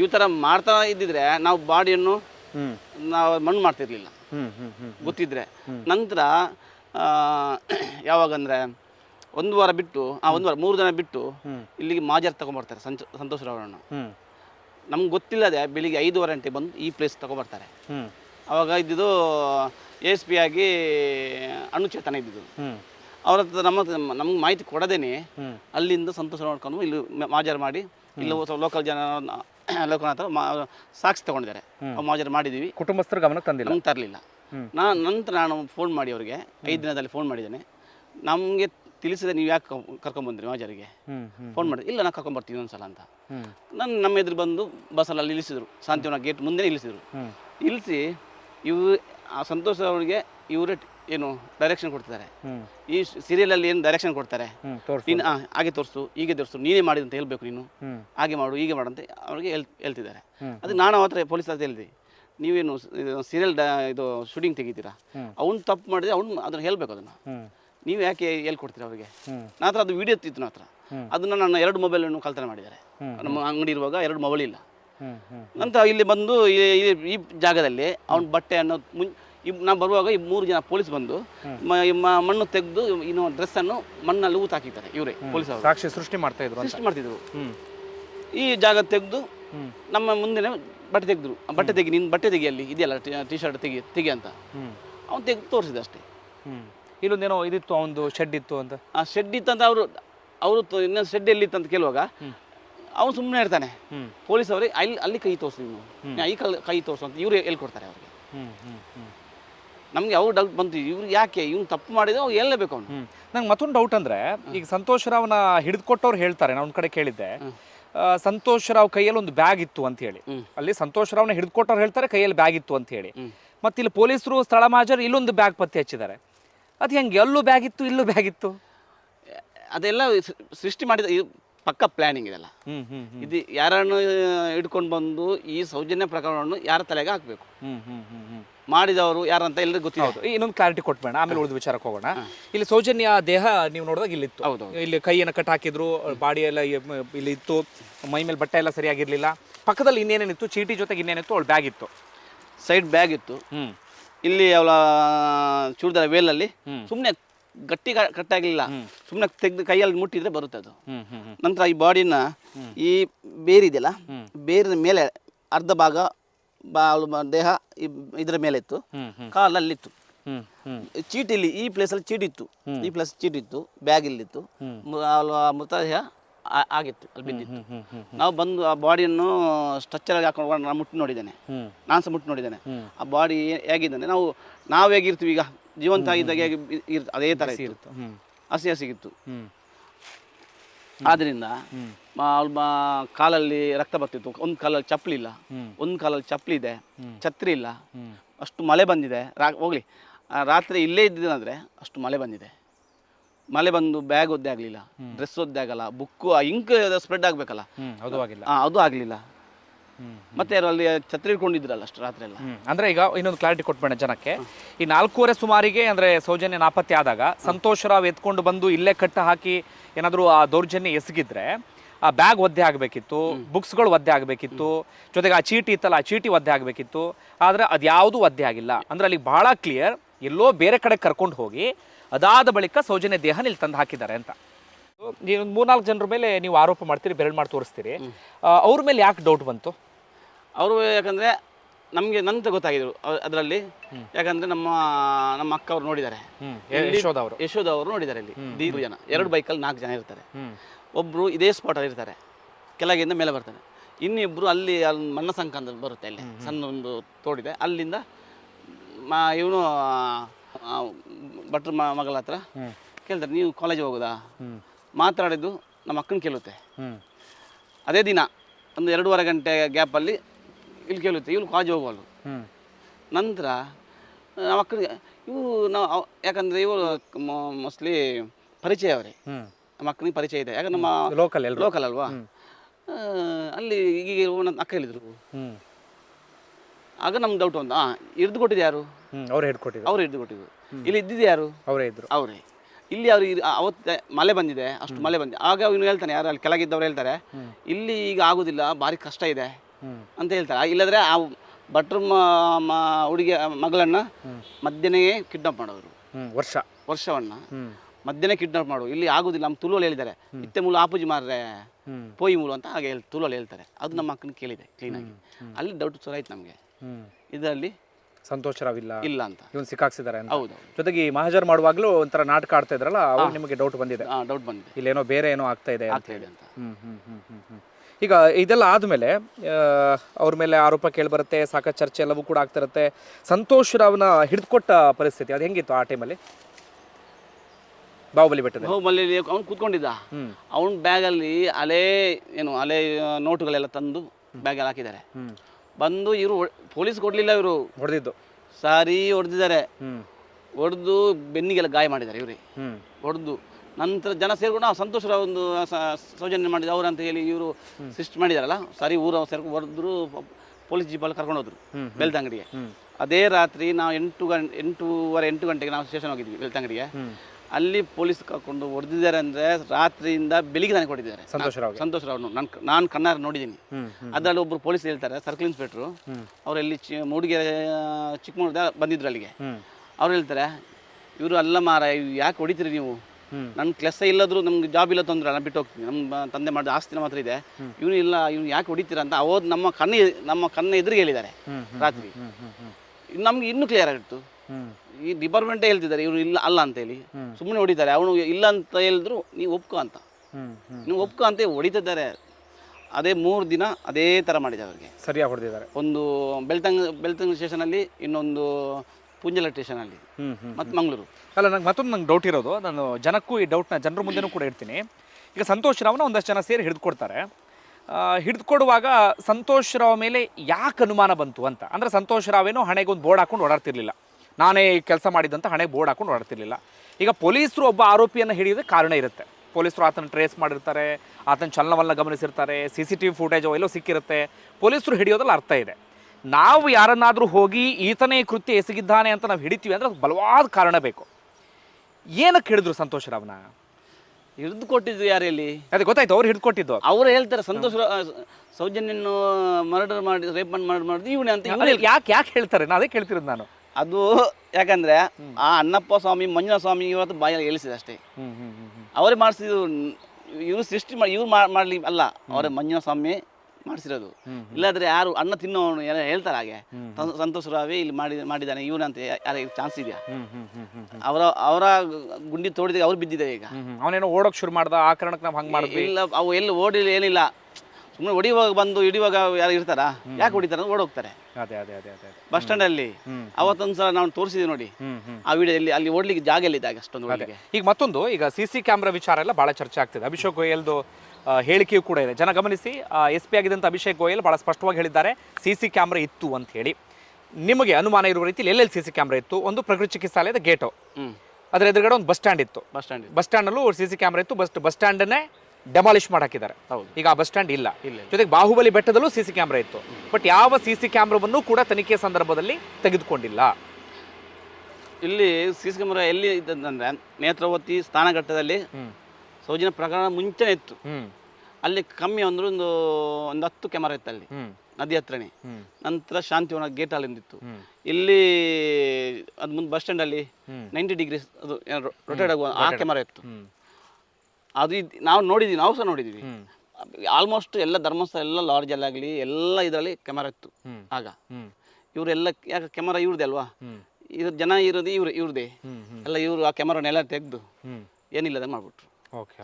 ಈ ಥರ ಮಾಡ್ತಾ ಇದ್ದಿದ್ರೆ ನಾವು ಬಾಡಿಯನ್ನು ನಾವು ಮಣ್ಣು ಮಾಡ್ತಿರ್ಲಿಲ್ಲ. ಗೊತ್ತಿದ್ರೆ. ನಂತರ ಯಾವಾಗಂದ್ರೆ ಒಂದು ವಾರ ಬಿಟ್ಟು ಆ ಒಂದು ವಾರ ಮೂರು ದಿನ ಬಿಟ್ಟು ಇಲ್ಲಿಗೆ ಮಾಜರ್ ತಗೊಂಡ್ಬರ್ತಾರೆ ಸಂಚ ಸಂತೋಷ್ ರಾವಣ್ಣ ನಮ್ಗೆ ಗೊತ್ತಿಲ್ಲದೆ ಬೆಳಿಗ್ಗೆ ಐದುವರೆ ಗಂಟೆ ಬಂದು ಈ ಪ್ಲೇಸ್ ತಗೊಂಡ್ಬರ್ತಾರೆ ಅವಾಗ ಇದ್ದಿದ್ದು ಎಸ್ ಪಿ ಆಗಿ ಅಣುಚೇತನ ಇದ್ದಿದ್ದು. ಅವರ ಹತ್ರ ನಮ್ಮ ನಮ್ಗೆ ಮಾಹಿತಿ ಕೊಡದೇನೆ ಅಲ್ಲಿಂದ ಸಂತೋಷ ನೋಡ್ಕೊಂಡು ಇಲ್ಲಿ ಮಾಜರ್ ಮಾಡಿ ಇಲ್ಲಿ ಲೋಕಲ್ ಜನ ಲೋಕಲ್ ಹತ್ರ ಮಾ ಸಾಕ್ಷಿ ತಗೊಂಡಿದ್ದಾರೆ. ಮಾಜರ್ ಮಾಡಿದ್ದೀವಿ. ಕುಟುಂಬಸ್ಥರ ಗಮನಕ್ಕೆ ತಂದಿಲ್ಲ. ನಮ್ಗೆ ತರಲಿಲ್ಲ. ನಾನು ನಂತರ ನಾನು ಫೋನ್ ಮಾಡಿ ಅವರಿಗೆ ಐದು ದಿನದಲ್ಲಿ ಫೋನ್ ಮಾಡಿದ್ದೇನೆ. ನಮಗೆ ತಿಳಿಸಿದೆ ನೀವು ಯಾಕೆ ಕರ್ಕೊಂಬಂದ್ರಿ ಮಾಜರಿಗೆ? ಫೋನ್ ಮಾಡಿ ಇಲ್ಲ ನಾನು ಕರ್ಕೊಂಬರ್ತೀನಿ ಒಂದ್ಸಲ ಅಂತ. ನನ್ ನಮ್ಮ ಎದುರು ಬಂದು ಬಸ್ಸಲ್ಲಿ ಅಲ್ಲಿ ಇಳಿಸಿದ್ರು. ಶಾಂತಿವನ ಗೇಟ್ ಮುಂದೆ ಇಳಿಸಿದ್ರು. ಇಳಿಸಿ ಇವ್ ಆ ಸಂತೋಷ್ ಅವರಿಗೆ ಇವರೇ ಏನು ಡೈರೆಕ್ಷನ್ ಕೊಡ್ತಿದ್ದಾರೆ. ಈ ಸೀರಿಯಲ್ ಅಲ್ಲಿ ಏನು ಡೈರೆಕ್ಷನ್ ಕೊಡ್ತಾರೆ? ನೀನು ಹಾಗೆ ತೋರಿಸು ಹೀಗೆ ತೋರಿಸು ನೀನೇ ಮಾಡಿದ ಅಂತ ಹೇಳ್ಬೇಕು ನೀನು. ಹಾಗೆ ಮಾಡು ಹೀಗೆ ಮಾಡು ಅಂತ ಅವ್ರಿಗೆ ಹೇಳ್ ಹೇಳ್ತಿದ್ದಾರೆ. ಅದು ಅದಕ್ಕೆ ನಾನು ಅವತ್ರ ಪೊಲೀಸ್ ಹತ್ರ ಹೇಳಿದೆ. ನೀವೇನು ಸೀರಿಯಲ್ ಇದು ಶೂಟಿಂಗ್ ತೆಗಿತೀರಾ? ಅವನು ತಪ್ಪು ಮಾಡಿದ್ರೆ ಅವ್ನು ಅದನ್ನ ಹೇಳ್ಬೇಕು ಅದನ್ನು. ನೀವು ಯಾಕೆ ಹೇಳ್ಕೊಡ್ತೀರಾ ಅವರಿಗೆ? ನಾತ್ರ ನನ್ನ ಹತ್ರ ಅದು ವಿಡಿಯೋ ಇತ್ತು ನನ್ನ ಅದನ್ನ ನನ್ನ ಎರಡು ಮೊಬೈಲನ್ನು ಕಲ್ತನ ಮಾಡಿದ್ದಾರೆ. ನಮ್ಮ ಅಂಗಡಿ ಇರುವಾಗ ಎರಡು ಮೊಬೈಲ್ ಇಲ್ಲ. ನಂತರ ಇಲ್ಲಿ ಬಂದು ಈ- ಜಾಗದಲ್ಲಿ ಅವನ ಬಟ್ಟೆ ಅನ್ನೋ ನಾ ಬರುವಾಗ ಈ ಮೂರು ಜನ ಪೊಲೀಸ್ ಬಂದು ಮ- ಮ- ಮಣ್ಣು ತೆಗೆದು ಇನ್ನು ಡ್ರೆಸ್ಸನ್ನು ಮಣ್ಣಲ್ಲಿ ಊತ ಹಾಕಿದ್ದಾರೆ ಇವರೇ ಪೊಲೀಸ್ ಅವರು. ಸಾಕ್ಷಿ ಸೃಷ್ಟಿ ಮಾಡ್ತಾ ಇದ್ರು ಸೃಷ್ಟಿ ಮಾಡ್ತಿದ್ರು. ಈ ಜಾಗ ತೆಗೆದು ನಮ್ಮ ಮುಂದೆನೆ ಬಟ್ಟೆ ತೆಗೆದ್ರು. ಬಟ್ಟೆ ತೆಗಿ ನಿನ್ನ ಬಟ್ಟೆ ತೆಗಿ ಅಲ್ಲಿ ಇದೆಯಲ್ಲ ಟಿ ಶರ್ಟ್ ತೆಗಿ ತೆಗಿ ಅಂತ. ಅವ್ನು ತೆಗೆದು ತೋರಿಸಿದ ಅಷ್ಟೇ. ಇಲ್ಲೊಂದೇನೋ ಇದಿತ್ತು ಒಂದು ಶೆಡ್ ಇತ್ತು ಅಂತ? ಆ ಶೆಡ್ ಇತ್ತಂತ ಅವರು ಅವರು ಇನ್ನೊಂದು ಶೆಡ್ ಎಲ್ಲಿತ್ತು ಅಂತ ಕೇಳುವಾಗ ಅವನು ಸುಮ್ಮನೆ ಇರ್ತಾನೆ. ಪೊಲೀಸ್ ಅವರಿಗೆ ಅಲ್ಲಿ ಅಲ್ಲಿ ಕೈ ತೋರಿಸಿ ನೀವು ಈ ಕಲ್ ಕೈ ತೋರಿಸು ಅಂತ ಇವರು ಹೇಳ್ಕೊಡ್ತಾರೆ ಅವ್ರಿಗೆ. ನಮಗೆ ಅವ್ರು ಡೌಟ್ ಬಂತು ಇವ್ರು ಯಾಕೆ ಇವ್ನು ತಪ್ಪು ಮಾಡಿದ್ರೆ ಅವ್ರು ಹೇಳಬೇಕು ಅವನು. ನಂಗೆ ಮತ್ತೊಂದು ಡೌಟ್ ಅಂದ್ರೆ ಈಗ ಸಂತೋಷ್ ರಾವ್ನ ಹಿಡಿದುಕೊಟ್ಟವ್ರು ಹೇಳ್ತಾರೆ ನಾನು ಒಂದ್ ಕಡೆ ಕೇಳಿದ್ದೆ. ಸಂತೋಷ್ ರಾವ್ ಕೈಯಲ್ಲಿ ಒಂದು ಬ್ಯಾಗ್ ಇತ್ತು ಅಂತ ಹೇಳಿ. ಅಲ್ಲಿ ಸಂತೋಷ್ ರಾವ್ನ ಹಿಡಿದುಕೊಟ್ಟವ್ರು ಹೇಳ್ತಾರೆ ಕೈಯಲ್ಲಿ ಬ್ಯಾಗ್ ಇತ್ತು ಅಂತ ಹೇಳಿ. ಮತ್ತೆ ಇಲ್ಲಿ ಪೊಲೀಸರು ಸ್ಥಳ ಮಾಜರ್ ಇಲ್ಲೊಂದು ಬ್ಯಾಗ್ ಪತ್ತೆ ಹಚ್ಚಿದ್ದಾರೆ. ಅದು ಹೆಂಗೆ? ಅಲ್ಲೂ ಬ್ಯಾಗ್ ಇತ್ತು ಇಲ್ಲೂ ಬ್ಯಾಗ್ ಇತ್ತು ಅದೆಲ್ಲ ಸೃಷ್ಟಿ ಮಾಡಿದ ಇದು ಪಕ್ಕ ಪ್ಲಾನಿಂಗ್ ಇದೆಲ್ಲ. ಇದು ಯಾರನ್ನು ಹಿಡ್ಕೊಂಡು ಬಂದು ಈ ಸೌಜನ್ಯ ಪ್ರಕರಣವನ್ನು ಯಾರ ತಲೆಗೆ ಹಾಕಬೇಕು? ಮಾಡಿದವರು ಯಾರಂತ ಎಲ್ಲರಿಗೂ ಗೊತ್ತಿಲ್ಲ ಹೌದು. ಇನ್ನೊಂದು ಕ್ಲಾರಿಟಿ ಕೊಟ್ಬೇಡ ಆಮೇಲೆ ಉಳಿದ ವಿಚಾರಕ್ಕೆ ಹೋಗೋಣ. ಇಲ್ಲಿ ಸೌಜನ್ಯ ದೇಹ ನೀವು ನೋಡಿದಾಗ ಇಲ್ಲಿತ್ತು. ಹೌದು ಇಲ್ಲಿ ಕೈಯನ್ನು ಕಟ್ ಹಾಕಿದ್ರು ಬಾಡಿ ಎಲ್ಲ ಇಲ್ಲಿ ಇತ್ತು. ಮೈ ಮೇಲೆ ಬಟ್ಟೆ ಎಲ್ಲ ಸರಿಯಾಗಿರ್ಲಿಲ್ಲ. ಪಕ್ಕದಲ್ಲಿ ಇನ್ನೇನೇನಿತ್ತು? ಚೀಟಿ ಜೊತೆಗೆ ಇನ್ನೇನಿತ್ತು? ಅವಳು ಬ್ಯಾಗ್ ಇತ್ತು. ಸೈಡ್ ಬ್ಯಾಗ್ ಇತ್ತು. ಇಲ್ಲಿ ಅವಳ ಚೂಡಿದಾರ ವೇಲಲ್ಲಿ. ಸುಮ್ಮನೆ ಗಟ್ಟಿ ಕಟ್ಟಾಗಲಿಲ್ಲ ಸುಮ್ಮನೆ ತೆಗೆದು ಕೈಯಲ್ಲಿ ಮುಟ್ಟಿದ್ರೆ ಬರುತ್ತೆ ಅದು. ನಂತರ ಈ ಬಾಡಿನ ಈ ಬೇರಿದೆಯಲ್ಲ ಬೇರಿನ ಮೇಲೆ ಅರ್ಧ ಭಾಗ ಬಾ ದೇಹ ಇದರ ಮೇಲೆ ಇತ್ತು. ಕಾಲಲ್ಲಿತ್ತು. ಹ್ಮ್ ಹ್ಮ್. ಚೀಟಿ ಇಲ್ಲಿ ಈ ಪ್ಲೇಸಲ್ಲಿ ಚೀಟಿತ್ತು. ಈ ಪ್ಲೇಸ್ ಚೀಟಿತ್ತು ಬ್ಯಾಗ್ ಇಲ್ಲಿತ್ತು. ಮೃತದೇಹ ಆಗಿತ್ತು ಅಲ್ಲಿ ಬಿದ್ದಿತ್ತು. ನಾವು ಬಂದು ಆ ಬಾಡಿಯನ್ನು ಸ್ಟ್ರಕ್ಚರ್ ಹಾಕೊಂಡು ನಾನು ಮುಟ್ಟಿ ನೋಡಿದ್ದೇನೆ. ನಾನು ಸಹ ಮುಟ್ಟಿ ನೋಡಿದ್ದೇನೆ. ಆ ಬಾಡಿ ಹೇಗಿದ್ದಾನೆ? ನಾವು ನಾವು ಹೇಗಿರ್ತೀವಿ ಈಗ? ಜೀವಂತ ಆಗಿದ್ದಾಗ ಹೇಗೆ ಇರ್ತ ಅದೇ ಥರ ಇತ್ತು. ಇರುತ್ತೆ? ಹಸಿ ಹಸಿಗಿತ್ತು ಆದ್ದರಿಂದ ಕಾಲಲ್ಲಿ ರಕ್ತ ಬರ್ತಿತ್ತು. ಒಂದು ಕಾಲಲ್ಲಿ ಚಪ್ಪಲಿ ಇಲ್ಲ. ಒಂದ್ ಒಂದು ಕಾಲಲ್ಲಿ ಚಪ್ಪಲಿ ಇದೆ. ಛತ್ರಿ ಇಲ್ಲ. ಅಷ್ಟು ಮಳೆ ಬಂದಿದೆ. ರಾ ಹೋಗ್ಲಿ. ರಾತ್ರಿ ಇಲ್ಲೇ ಇದ್ದಿದ್ದಾದ್ರೆ ಅಷ್ಟು ಮಳೆ ಬಂದಿದೆ. ಮಳೆ ಬಂದು ಬ್ಯಾಗ್ ಒದ್ದೆ ಆಗಲಿಲ್ಲ. ಡ್ರೆಸ್ ಒದ್ದೆ ಆಗಲ್ಲ. ಬುಕ್ ಆ ಇಂಕ್ ಸ್ಪ್ರೆಡ್ ಆಗಬೇಕಲ್ಲ? ಅದು ಆಗಿಲ್ಲ. ಅದು ಆಗಲಿಲ್ಲ. ಮತ್ತೆ ಅಲ್ಲಿ ಛತ್ರಿ ಇಟ್ಕೊಂಡಿದ್ರಲ್ಲ ಅಷ್ಟು ರಾತ್ರಿ ಎಲ್ಲ. ಅಂದ್ರೆ ಈಗ ಇನ್ನೊಂದು ಕ್ಲಾರಿಟಿ ಕೊಟ್ಬೇಡ ಜನಕ್ಕೆ. ಈ ನಾಲ್ಕೂವರೆ ಸುಮಾರಿಗೆ ಅಂದ್ರೆ ಸೌಜನ್ಯ ನಾಪತ್ತೆ ಆದಾಗ ಸಂತೋಷ್ ರಾವ್ ಎತ್ಕೊಂಡು ಬಂದು ಇಲ್ಲೇ ಕಟ್ಟ ಹಾಕಿ ಏನಾದರೂ ಆ ದೌರ್ಜನ್ಯ ಎಸಗಿದ್ರೆ ಆ ಬ್ಯಾಗ್ ಒದ್ದೆ ಆಗಬೇಕಿತ್ತು ಬುಕ್ಸ್ಗಳು ಒದ್ದೆ ಆಗಬೇಕಿತ್ತು ಜೊತೆಗೆ ಆ ಚೀಟಿ ಇತ್ತಲ್ಲ ಆ ಚೀಟಿ ಒದ್ದೆ ಆಗಬೇಕಿತ್ತು. ಆದರೆ ಅದ್ಯಾವುದು ಒದ್ದೆ ಆಗಿಲ್ಲ. ಅಂದ್ರೆ ಅಲ್ಲಿ ಭಾಳ ಕ್ಲಿಯರ್ ಎಲ್ಲೋ ಬೇರೆ ಕಡೆ ಕರ್ಕೊಂಡು ಹೋಗಿ ಅದಾದ ಬಳಿಕ ಸೌಜನ್ಯ ದೇಹ ಇಲ್ಲಿ ತಂದು ಹಾಕಿದ್ದಾರೆ ಅಂತ. ನೀವು ಮೂರ್ನಾಲ್ಕು ಜನರ ಮೇಲೆ ನೀವು ಆರೋಪ ಮಾಡ್ತೀರಿ ಬೆರಳು ಮಾಡಿ ತೋರಿಸ್ತೀರಿ. ಅವ್ರ ಮೇಲೆ ಯಾಕೆ ಡೌಟ್ ಬಂತು? ಅವರು ಯಾಕಂದರೆ ನಮಗೆ ನಂತ ಗೊತ್ತಾಗಿದ್ರು ಅದರಲ್ಲಿ. ಯಾಕಂದ್ರೆ ನಮ್ಮ ನಮ್ಮ ಅಕ್ಕ ಅವ್ರು ನೋಡಿದ್ದಾರೆ. ಯಶೋಧ ಅವರು. ಯಶೋಧ ಅವರು ನೋಡಿದ್ದಾರೆ ಇಲ್ಲಿ. ದೀರು ಜನ. ಎರಡು ಬೈಕಲ್ಲಿ ನಾಲ್ಕು ಜನ ಇರ್ತಾರೆ. ಒಬ್ರು ಒಬ್ಬರು ಇದೇ ಸ್ಪಾಟಲ್ಲಿ ಇರ್ತಾರೆ. ಕೆಳಗಿಂದ ಮೇಲೆ ಬರ್ತಾರೆ. ಇನ್ನಿಬ್ಬರು ಅಲ್ಲಿ ಅಲ್ಲಿ ಮಣ್ಣ ಸಂಕ ಅಂತ ಬರುತ್ತೆ ಅಲ್ಲಿ ಸಣ್ಣ ಒಂದು ತೋಡಿದೆ. ಅಲ್ಲಿಂದ ಮ ಇವನು ಭಟ್ರ ಮ- ಮಗಳ ಹತ್ರ ಕೇಳ್ತಾರೆ ನೀವು ಕಾಲೇಜ್ ಹೋಗೋದಾ? ಮಾತಾಡಿದ್ದು ನಮ್ಮ ಅಕ್ಕನ ಕೇಳುತ್ತೆ. ಅದೇ ದಿನ ಒಂದು ಎರಡೂವರೆ ಗಂಟೆ ಗ್ಯಾಪಲ್ಲಿ ಇಲ್ಲಿ ಕೇಳುತ್ತೆ ಇವಳು ಕಾಲೇಜ್ ಹೋಗುವಳು ಹ್ಮ್. ನಂತರ ನಮ್ಮ ಅಕ್ಕನಿಗೆ ಇವರು ನಾವು ಯಾಕಂದರೆ ಇವರು ಮೋಸ್ಟ್ಲಿ ಪರಿಚಯ ಅವರೇ. ನಮ್ಮ ಅಕ್ಕನಿಗೆ ಪರಿಚಯ ಇದೆ. ಯಾಕಂದ್ರೆ ನಮ್ಮ ಲೋಕಲ್ ಲೋಕಲ್ ಅಲ್ವಾ? ಅಲ್ಲಿ ಈಗ ಅಕ್ಕ ಹೇಳಿದರು. ಆಗ ನಮ್ಗೆ ಡೌಟ್ ಒಂದು ಹಾಂ ಹಿಡ್ದು ಕೊಟ್ಟಿದ್ದು ಯಾರು? ಅವ್ರು ಹಿಡ್ಕೊಟ್ಟಿದ್ರು ಅವ್ರು ಹಿಡ್ದು ಕೊಟ್ಟಿದ್ದು ಇಲ್ಲಿ ಇದ್ದಿದ್ದು ಯಾರು? ಅವರೇ ಇದ್ರು. ಅವರೇ. ಇಲ್ಲಿ ಅವ್ರು ಇರ್- ಅವತ್ತೆ ಮಳೆ ಬಂದಿದೆ ಅಷ್ಟು ಮಳೆ ಬಂದಿದೆ. ಆಗ ಇವನು ಹೇಳ್ತಾನೆ ಯಾರು ಅಲ್ಲಿ ಕೆಳಗಿದ್ದವ್ರು ಹೇಳ್ತಾರೆ ಇಲ್ಲಿ ಈಗ ಆಗೋದಿಲ್ಲ ಭಾರಿ ಕಷ್ಟ ಇದೆ ಹ್ಮ್. ಅಂತ ಹೇಳ್ತಾರೆ. ಆ- ಇಲ್ಲದ್ರೆ ಆ ಭಟ್ರ ಮ- ಮ- ಹುಡುಗಿ ಮಗಳನ್ನ ಮಧ್ಯಾಹ್ನ ಕಿಡ್ನಾಪ್ ಮಾಡೋರು. ಹ್ಮ್ ವರ್ಷ. ವರ್ಷವನ್ನ ಹ್ಮ್. ಮಧ್ಯಾಹ್ನ ಕಿಡ್ನಾಪ್ ಮಾಡು. ಇಲ್ಲಿ ಆಗುದಿಲ್ಲ ನಮ್ಮ ತುಳುವಲ್ಲಿ ಹೇಳಿದ್ದಾರೆ. ಇತ್ತೆ ಮೂಲ ಆಪೂಜಿ ಮಾರ್ರೆ ಹ್ಮ್. ಪೋಯಿ ಮೂಲು ಅಂತ ಹಾಗೆ ಹೇಳಿ ತುಳುವಲ್ಲಿ ಹೇಳ್ತಾರೆ. ಅದು ನಮ್ಮ ಅಕ್ಕನ ಕೇಳಿದೆ ಕ್ಲೀನಾಗಿ ಅಲ್ಲಿ ಡೌಟ್ ಶುರು ಆಯ್ತು ನಮಗೆ. ಹ್ಮ್. ಇದರಲ್ಲಿ ಸಂತೋಷ್ ರಾವ್ ಇಲ್ಲ ಇಲ್ಲ ಅಂತ. ಇವನು ಸಿಕ್ಕಾಕ್ಸಿದ್ದಾರೆ ಅಂತ. ಹೌದು ಜೊತೆಗೆ ಈ ಮಹಾಜರ್ ಮಾಡುವಾಗ್ಲೂ ಒಂಥರ ನಾಟಕ ಆಡ್ತಾ ಇದ್ರಲ್ಲ ಅವಾಗ ನಿಮಗೆ ಡೌಟ್ ಬಂದಿದೆ. ಡೌಟ್ ಬಂದಿದೆ. ಇಲ್ಲೇನೋ ಬೇರೆ ಏನೋ ಆಗ್ತಾ ಇದೆ ಅಂತ. ಹೇಳಿ ಅಂತ. ಹ್ಮ್ ಈಗ ಇದೆಲ್ಲ ಆದಮೇಲೆ ಅವ್ರ ಮೇಲೆ ಆರೋಪ ಕೇಳಿಬರುತ್ತೆ ಸಾಕಷ್ಟು ಚರ್ಚೆ ಎಲ್ಲವೂ ಕೂಡ ಆಗ್ತಿರುತ್ತೆ ಸಂತೋಷ್ ರಾವ್ನ ಹಿಡಿದುಕೊಟ್ಟ ಪರಿಸ್ಥಿತಿ ಅದು ಹೆಂಗಿತ್ತು ಆ ಟೈಮಲ್ಲಿ ಬಾಹುಬಲಿ ಬೆಟ್ಟದ ಬಾಹುಬಲಿಯಲ್ಲಿ ಅವ್ನು ಕೂತ್ಕೊಂಡಿದ್ದ. ಅವ್ನ ಬ್ಯಾಗಲ್ಲಿ ಅಲೆ ಏನು ಅಲೆ ನೋಟುಗಳೆಲ್ಲ ತಂದು ಬ್ಯಾಗಲ್ಲಿ ಹಾಕಿದ್ದಾರೆ. ಬಂದು ಇವರು ಪೊಲೀಸ್ ಕೊಡಲಿಲ್ಲ ಇವರು. ಹೊಡೆದಿದ್ದು. ಸಾರಿ ಹೊಡೆದಿದ್ದಾರೆ. ಹೊಡೆದು ಬೆನ್ನಿಗೆಲ್ಲ ಗಾಯ ಮಾಡಿದ್ದಾರೆ ಇವರೇ ಹೊಡೆದು ನಂತರ ಜನ ಸೇರ್ಕೊಂಡು ಸಂತೋಷರ ಒಂದು ಸೌಜನ್ಯ ಮಾಡಿದ್ರು ಅವ್ರು ಅಂತ ಹೇಳಿ ಇವರು ಸಿಸ್ಟ್ ಮಾಡಿದಾರಲ್ಲ ಸರಿ ಊರು ಸೇರ್ಕೊಂಡು ಹೊಡೆದ್ರು ಪೊಲೀಸ್ ಜೀಪಲ್ಲಿ ಕರ್ಕೊಂಡು ಹೋದ್ರು. ಬೆಳ್ತಂಗಡಿಗೆ. ಅದೇ ರಾತ್ರಿ ನಾವು ಎಂಟು ಗಂಟೆ ಎಂಟೂವರೆ ಎಂಟು ಗಂಟೆಗೆ ನಾವು ಸ್ಟೇಷನ್ ಹೋಗಿದ್ವಿ ಬೆಳ್ತಂಗಡಿಗೆ. ಅಲ್ಲಿ ಪೊಲೀಸ್ ಕರ್ಕೊಂಡು ಹೊಡೆದಿದ್ದಾರೆ ಅಂದ್ರೆ ರಾತ್ರಿಯಿಂದ ಬೆಳಿಗ್ಗೆ ನನಗೆ ಕೊಟ್ಟಿದ್ದಾರೆ ಸಂತೋಷ್ ರಾವ್ ಸಂತೋಷ್ ರಾವ್ನು ನಾನು ನಾನು ಕಣ್ಣಾರ ನೋಡಿದ್ದೀನಿ. ಅದರಲ್ಲಿ ಒಬ್ಬರು ಪೊಲೀಸ್ ಹೇಳ್ತಾರೆ ಸರ್ಕಲ್ ಇನ್ಸ್ಪೆಕ್ಟ್ರು. ಅವ್ರು ಅವರಲ್ಲಿ ಚಿ ಮೂಡಿಗೆರೆ ಚಿಕ್ಕಮೂರ್ದ ಬಂದಿದ್ರು ಅಲ್ಲಿಗೆ. ಅವ್ರು ಹೇಳ್ತಾರೆ ಇವರು ಅಲ್ಲ ಮಾರ ಯಾಕೆ ಹೊಡಿತೀರಿ ನೀವು? ನನ್ನ ಕೆಲಸ ಇಲ್ಲದ್ರು ನಮ್ಗೆ ಜಾಬ್ ಇಲ್ಲ ತೊಂದ್ರೆ ನಾನು ಬಿಟ್ಟು ಹೋಗ್ತೀನಿ. ನಮ್ಮ ತಂದೆ ಮಾಡಿದ ಆಸ್ತಿನ ಮಾತ್ರ ಇದೆ. ಇವನು ಇಲ್ಲ ಇವ್ನು ಯಾಕೆ ಹೊಡಿತೀರ ಅಂತ ಅವ್ರು ನಮ್ಮ ಕಣ್ಣು ನಮ್ಮ ಕಣ್ಣ ಎದುರಿಗೆ ಹೇಳಿದ್ದಾರೆ ರಾತ್ರಿ. ನಮ್ಗೆ ಇನ್ನೂ ಕ್ಲಿಯರ್ ಆಗಿತ್ತು ಈ ಡಿಪಾರ್ಟ್ಮೆಂಟೇ ಹೇಳ್ತಿದ್ದಾರೆ ಇವರು ಇಲ್ಲ ಅಲ್ಲ ಅಂತ ಹೇಳಿ. ಸುಮ್ಮನೆ ಹೊಡಿತಾರೆ ಅವನು ಇಲ್ಲ ಅಂತ ಹೇಳಿದ್ರು ನೀವು ಒಪ್ಕೋ ಅಂತ. ನೀವು ಒಪ್ಕೋ ಅಂತ ಹೊಡಿತಿದ್ದಾರೆ. ಅದೇ ಮೂರು ದಿನ ಅದೇ ಥರ ಮಾಡಿದೆ ಅವ್ರಿಗೆ. ಸರಿಯಾಗಿ ಹೊಡೆದಿದ್ದಾರೆ. ಒಂದು ಬೆಳ್ತಂಗ ಬೆಳ್ತಂಗ ಸ್ಟೇಷನಲ್ಲಿ ಇನ್ನೊಂದು ಪುಂಜಲ ಸ್ಟೇಷನಲ್ಲಿ ಮತ್ತು ಮಂಗಳೂರು. ಅಲ್ಲ ನಂಗೆ ಮತ್ತೊಂದು ನಂಗೆ ಡೌಟ್ ಇರೋದು ನಾನು ಜನಕ್ಕೂ ಈ ಡೌಟ್ನ ಜನರ ಮುಂದೆನೂ ಕೂಡ ಇಡ್ತೀನಿ ಈಗ ಸಂತೋಷ್ ರಾವ್ನ ಒಂದಷ್ಟು ಜನ ಸೇರಿ ಹಿಡಿದುಕೊಡ್ತಾರೆ ಹಿಡಿದುಕೊಡುವಾಗ ಸಂತೋಷ್ ರಾವ್ ಮೇಲೆ ಯಾಕೆ ಅನುಮಾನ ಬಂತು ಅಂತ? ಅಂದರೆ ಸಂತೋಷ್ ರಾವೇನೋ ಹಣೆಗೆ ಒಂದು ಬೋರ್ಡ್ ಹಾಕೊಂಡು ಓಡಾಡ್ತಿರ್ಲಿಲ್ಲ. ನಾನೇ ಕೆಲಸ ಮಾಡಿದ್ದಂತ ಹಣೆಗೆ ಬೋರ್ಡ್ ಹಾಕೊಂಡು ಓಡಾಡ್ತಿರ್ಲಿಲ್ಲ. ಈಗ ಪೊಲೀಸರು ಒಬ್ಬ ಆರೋಪಿಯನ್ನು ಹಿಡಿಯೋದು ಕಾರಣ ಇರುತ್ತೆ. ಪೊಲೀಸರು ಆತನ ಟ್ರೇಸ್ ಮಾಡಿರ್ತಾರೆ ಆತನ ಚಲನವಲನ ಗಮನಿಸಿರ್ತಾರೆ C C T V footage ಎಲ್ಲೋ ಸಿಕ್ಕಿರುತ್ತೆ. ಪೊಲೀಸರು ಹಿಡಿಯೋದ್ರಲ್ಲಿ ಅರ್ಥ ಇದೆ. ನಾವು ಯಾರನ್ನಾದರೂ ಹೋಗಿ ಈತನೇ ಈ ಕೃತ್ಯ ಎಸಗಿದ್ದಾನೆ ಅಂತ ನಾವು ಹಿಡಿತೀವಿ ಅಂದರೆ ಅದು ಬಲವಾದ ಕಾರಣ ಬೇಕು. ಏನಕ್ಕೆ ಹಿಡಿದ್ರು ಸಂತೋಷ್ ರಾವ್ನ? ಹಿಡಿದು ಕೊಟ್ಟಿದ್ದು ಯಾರು ಇಲ್ಲಿ? ಅದೇ ಗೊತ್ತಾಯ್ತು ಅವ್ರು ಹಿಡ್ಕೊಟ್ಟಿದ್ದು ಅವ್ರು ಹೇಳ್ತಾರೆ ಸಂತೋಷ್ ಸೌಜನ್ಯನ್ನು ಮರ್ಡರ್ ಮಾಡಿ ರೇಪ್ ಮಾಡಿ ಮರ್ಡರ್ ಮಾಡಿದ್ದು ಇವನೇ ಅಂತ ಯಾಕೆ ಯಾಕೆ ಹೇಳ್ತಾರೆ? ನಾನು ಅದೇ ಕೇಳ್ತಿರೋದು ನಾನು. ಅದು ಯಾಕಂದ್ರೆ ಆ ಅಣ್ಣಪ್ಪ ಸ್ವಾಮಿ ಮಂಜುನಾಥ ಸ್ವಾಮಿ ಇವತ್ತು ಬಾಯಲ್ಲಿ ಹೇಳಿಸಿದೆ ಅಷ್ಟೇ ಅವರೇ ಮಾಡಿಸಿದ್ರು ಇವ್ರು ಸೃಷ್ಟಿ ಮಾಡಿ ಇವ್ರು ಮಾಡ್ಲಿ ಅಲ್ಲ ಅವರೇ ಮಂಜುನಾಥ ಸ್ವಾಮಿ ಮಾಡಿಸಿರೋದು. ಇಲ್ಲಾದ್ರೆ ಯಾರು ಅನ್ನ ತಿನ್ನೋನು ಏನೋ ಹೇಳ್ತಾರೆ ಹಾಗೆ. ಸಂತೋಷ ರಾವಿ ಇಲ್ಲಿ ಮಾಡಿ ಮಾಡಿದ್ದಾನೆ ಇವನಂತ ಯಾರ ಚಾನ್ಸ್ ಇದೆಯಾ? ಅವರ ಅವರ ಗುಂಡಿ ತೋಡಿದಾಗ ಅವ್ರು ಬಿದ್ದಿದೆ ಈಗ. ಅವನೇನೋ ಓಡೋಕ್ ಶುರು ಮಾಡ್ದ ಆ ಕಾರಣಕ್ಕೆ ನಾವು ಹಂಗೆ ಮಾಡಿದ್ವಿ. ಇಲ್ಲ ಅವು ಎಲ್ಲಿ ಓಡಿಲ್ಲ ಏನಿಲ್ಲ. ಸುಮ್ಮನೆ ಹೊಡಿಯುವಾಗ ಬಂದು ಹಿಡಿಯುವಾಗ ಯಾರು ಇರ್ತಾರ? ಯಾಕೆ ಹೊಡಿತಾರ ಓಡ್ ಓಡೋಗ್ತಾರೆ. ಅದೇ ಅದೇ ಅದೇ ಅದೇ ಅದೇ. ಬಸ್ ಸ್ಟ್ಯಾಂಡ್ ಅಲ್ಲಿ ಅವತ್ತೊಂದು ಸಲ ನಾವು ತೋರಿಸಿದ್ವಿ ನೋಡಿ. ಆ ವಿಡಿಯೋದಲ್ಲಿ ಅಲ್ಲಿ ಓಡ್ಲಿಕ್ಕೆ ಜಾಗ ಎಲ್ಲಿದ್ದಾಗ ಅಷ್ಟೊಂದು ಈಗ ಮತ್ತೊಂದು ಈಗ ಸಿ ಸಿ ಕ್ಯಾಮ್ರಾ ವಿಚಾರ ಎಲ್ಲ ಬಹಳ ಚರ್ಚೆ ಆಗ್ತಿದೆ. ಅಭಿಷೇಕ್ ಗೋಯಲ್ದು ಹೇಳಿಕೆಯೂ ಕೂಡ ಇದೆ. ಜನ ಗಮನಿಸಿ ಎಸ್ ಪಿ ಆಗಿದ್ದಂಥ ಅಭಿಷೇಕ್ ಗೋಯಲ್ ಬಹಳ ಸ್ಪಷ್ಟವಾಗಿ ಹೇಳಿದ್ದಾರೆ ಸಿ ಸಿ ಕ್ಯಾಮ್ರಾ ಇತ್ತು ಅಂತ ಹೇಳಿ. ನಿಮಗೆ ಅನುಮಾನ ಇರುವ ರೀತಿಯಲ್ಲಿ ಎಲ್ಲೆಲ್ಲಿ ಸಿ ಸಿ ಕ್ಯಾಮ್ರಾ ಇತ್ತು? ಒಂದು ಪ್ರಕೃತಿ ಚಿಕಿತ್ಸಾಲಯದ ಗೇಟು ಅದರ ಎದುರುಗಡೆ ಒಂದು ಬಸ್ ಸ್ಟ್ಯಾಂಡ್ ಇತ್ತು. ಬಸ್ ಸ್ಟ್ಯಾಂಡ್ ಬಸ್ ಸ್ಟ್ಯಾಂಡಲ್ಲೂ ಸಿ ಸಿ ಕ್ಯಾಮ್ರಾ ಇತ್ತು. ಬಸ್ ಬಸ್ ಸ್ಟ್ಯಾಂಡನ್ನೇ ಡೆಮಾಲಿಷ್ ಮಾಡಾಕಿದ್ದಾರೆ. ಹೌದು. ಈಗ ಆ ಬಸ್ ಸ್ಟ್ಯಾಂಡ್ ಇಲ್ಲ. ಜೊತೆಗೆ ಬಾಹುಬಲಿ ಬೆಟ್ಟದಲ್ಲೂ ಸಿ ಸಿ ಕ್ಯಾಮ್ರಾ ಇತ್ತು. ಬಟ್ ಯಾವ ಸಿ ಸಿ ಕ್ಯಾಮ್ರಾವನ್ನು ಕೂಡ ತನಿಖೆ ಸಂದರ್ಭದಲ್ಲಿ ತೆಗೆದುಕೊಂಡಿಲ್ಲ. ಇಲ್ಲಿ ಸಿ ಸಿ ಕ್ಯಾಮ್ರಾ ಎಲ್ಲಿ ಇದ್ದಂದ್ರೆ ನೇತ್ರಾವತಿ ಸ್ಥಾನಘಟ್ಟದಲ್ಲಿ ಸೌಜನ್ಯ ಪ್ರಕರಣ ಮುಂಚೆನೇ ಇತ್ತು. ಅಲ್ಲಿ ಕಮ್ಮಿ ಅಂದ್ರೆ ಒಂದು ಒಂದು ಹತ್ತು ಕ್ಯಾಮರಾ ಇತ್ತು ಅಲ್ಲಿ. ನದಿ ಹತ್ರನೇ. ನಂತರ ಶಾಂತಿವನ ಗೇಟ್ ಅಲ್ಲಿಂದಿತ್ತು ಇತ್ತು. ಇಲ್ಲಿ ಅದ್ ಮುಂದೆ ಬಸ್ ಸ್ಟ್ಯಾಂಡ್ ಅಲ್ಲಿ ನೈಂಟಿ ಡಿಗ್ರಿ ಅದು ರೊಟೇಟ್ ಆಗುವ ಆ ಕ್ಯಾಮರಾ ಇತ್ತು. ಅದು ಇದ್- ನಾವು ನೋಡಿದ್ವಿ ನಾವು ಸಹ ನೋಡಿದ್ವಿ. ಆಲ್ಮೋಸ್ಟ್ ಎಲ್ಲ ಧರ್ಮಸ್ಥಳ ಎಲ್ಲ ಲಾಡ್ಜಲ್ಲಾಗಲಿ ಎಲ್ಲ ಇದರಲ್ಲಿ ಕ್ಯಾಮರಾ ಇತ್ತು. ಹ್ಮ್. ಆಗ. ಹ್ಮ್. ಇವರೆಲ್ಲ ಯಾಕೆ ಕ್ಯಾಮರಾ ಇವ್ರದೇ ಅಲ್ವಾ? ಹ್ಮ್. ಇವ್ರ ಜನ ಇರೋದು ಇವ್ರು ಇವ್ರದೇ. ಹ್ಮ್ ಹ್ಮ್. ಎಲ್ಲ ಇವರು ಆ ಕ್ಯಾಮರಾನೆಲ್ಲ ತೆಗೆದು ಹ್ಮ್. ಏನಿಲ್ಲದೆ ಮಾಡ್ಬಿಟ್ರು. ಓಕೆ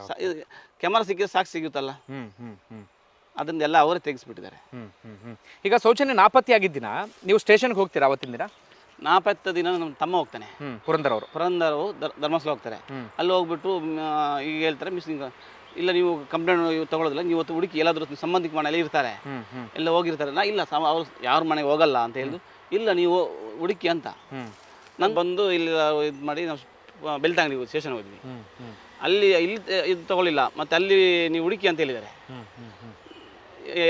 ಕ್ಯಾಮರಾ ಸಿಕ್ಕಿದ್ರೆ ಸಾಕು ಸಿಗುತ್ತಲ್ಲ? ಹ್ಮ್ ಹ್ಮ್ ಹ್ಮ್. ಅದನ್ನೆಲ್ಲ ಅವರೇ ತೆಗೆಸ್ಬಿಟ್ಟಿದ್ದಾರೆ. ಹ್ಮ್ ಹ್ಮ್ ಹ್ಮ್. ಈಗ ಸೌಜನ್ಯ ನಾಪತ್ತೆ ಆಗಿದ್ದಿನ ನೀವು ಸ್ಟೇಷನ್ಗೆ ಹೋಗ್ತೀರಾ ಅವತ್ತಿನ ದಿನ? ನಾಪತ್ತ ದಿನ ನಮ್ಮ ತಮ್ಮ ಹೋಗ್ತಾನೆ. ಪುರಂದರ ಅವರು ಪುರಂದರ ಅವರು ಧರ್ಮಸ್ಥಳ ಹೋಗ್ತಾರೆ. ಅಲ್ಲಿ ಹೋಗ್ಬಿಟ್ಟು ಈಗ ಹೇಳ್ತಾರೆ ಮಿಸ್ಸಿಂಗ್ ಇಲ್ಲ ನೀವು ಕಂಪ್ಲೇಂಟ್ ತಗೊಳ್ಳೋದಿಲ್ಲ ನೀವು ಇವತ್ತು ಹುಡುಕಿ ಎಲ್ಲಾದ್ರೂ ಸಂಬಂಧಿಕ ಮನೆಯಲ್ಲಿ ಇರ್ತಾರೆ. ಎಲ್ಲ ಹೋಗಿರ್ತಾರೆ. ನಾ ಇಲ್ಲ ಅವ್ರು ಯಾರ ಮನೆಗೆ ಹೋಗಲ್ಲ ಅಂತ ಹೇಳಿದ್ರು ಇಲ್ಲ ನೀವು ಹುಡುಕಿ ಅಂತ. ನಾನು ಬಂದು ಇಲ್ಲಿ ಇದು ಮಾಡಿ ನಾವು ಬೆಳ್ತಂಗಡಿ ಸ್ಟೇಷನ್ ಹೋದ್ವಿ. ಅಲ್ಲಿ ಇಲ್ಲಿ ಇದು ತಗೊಳ್ಳಿಲ್ಲ ಮತ್ತೆ ಅಲ್ಲಿ ನೀವು ಹುಡುಕಿ ಅಂತ ಹೇಳಿದ್ದಾರೆ.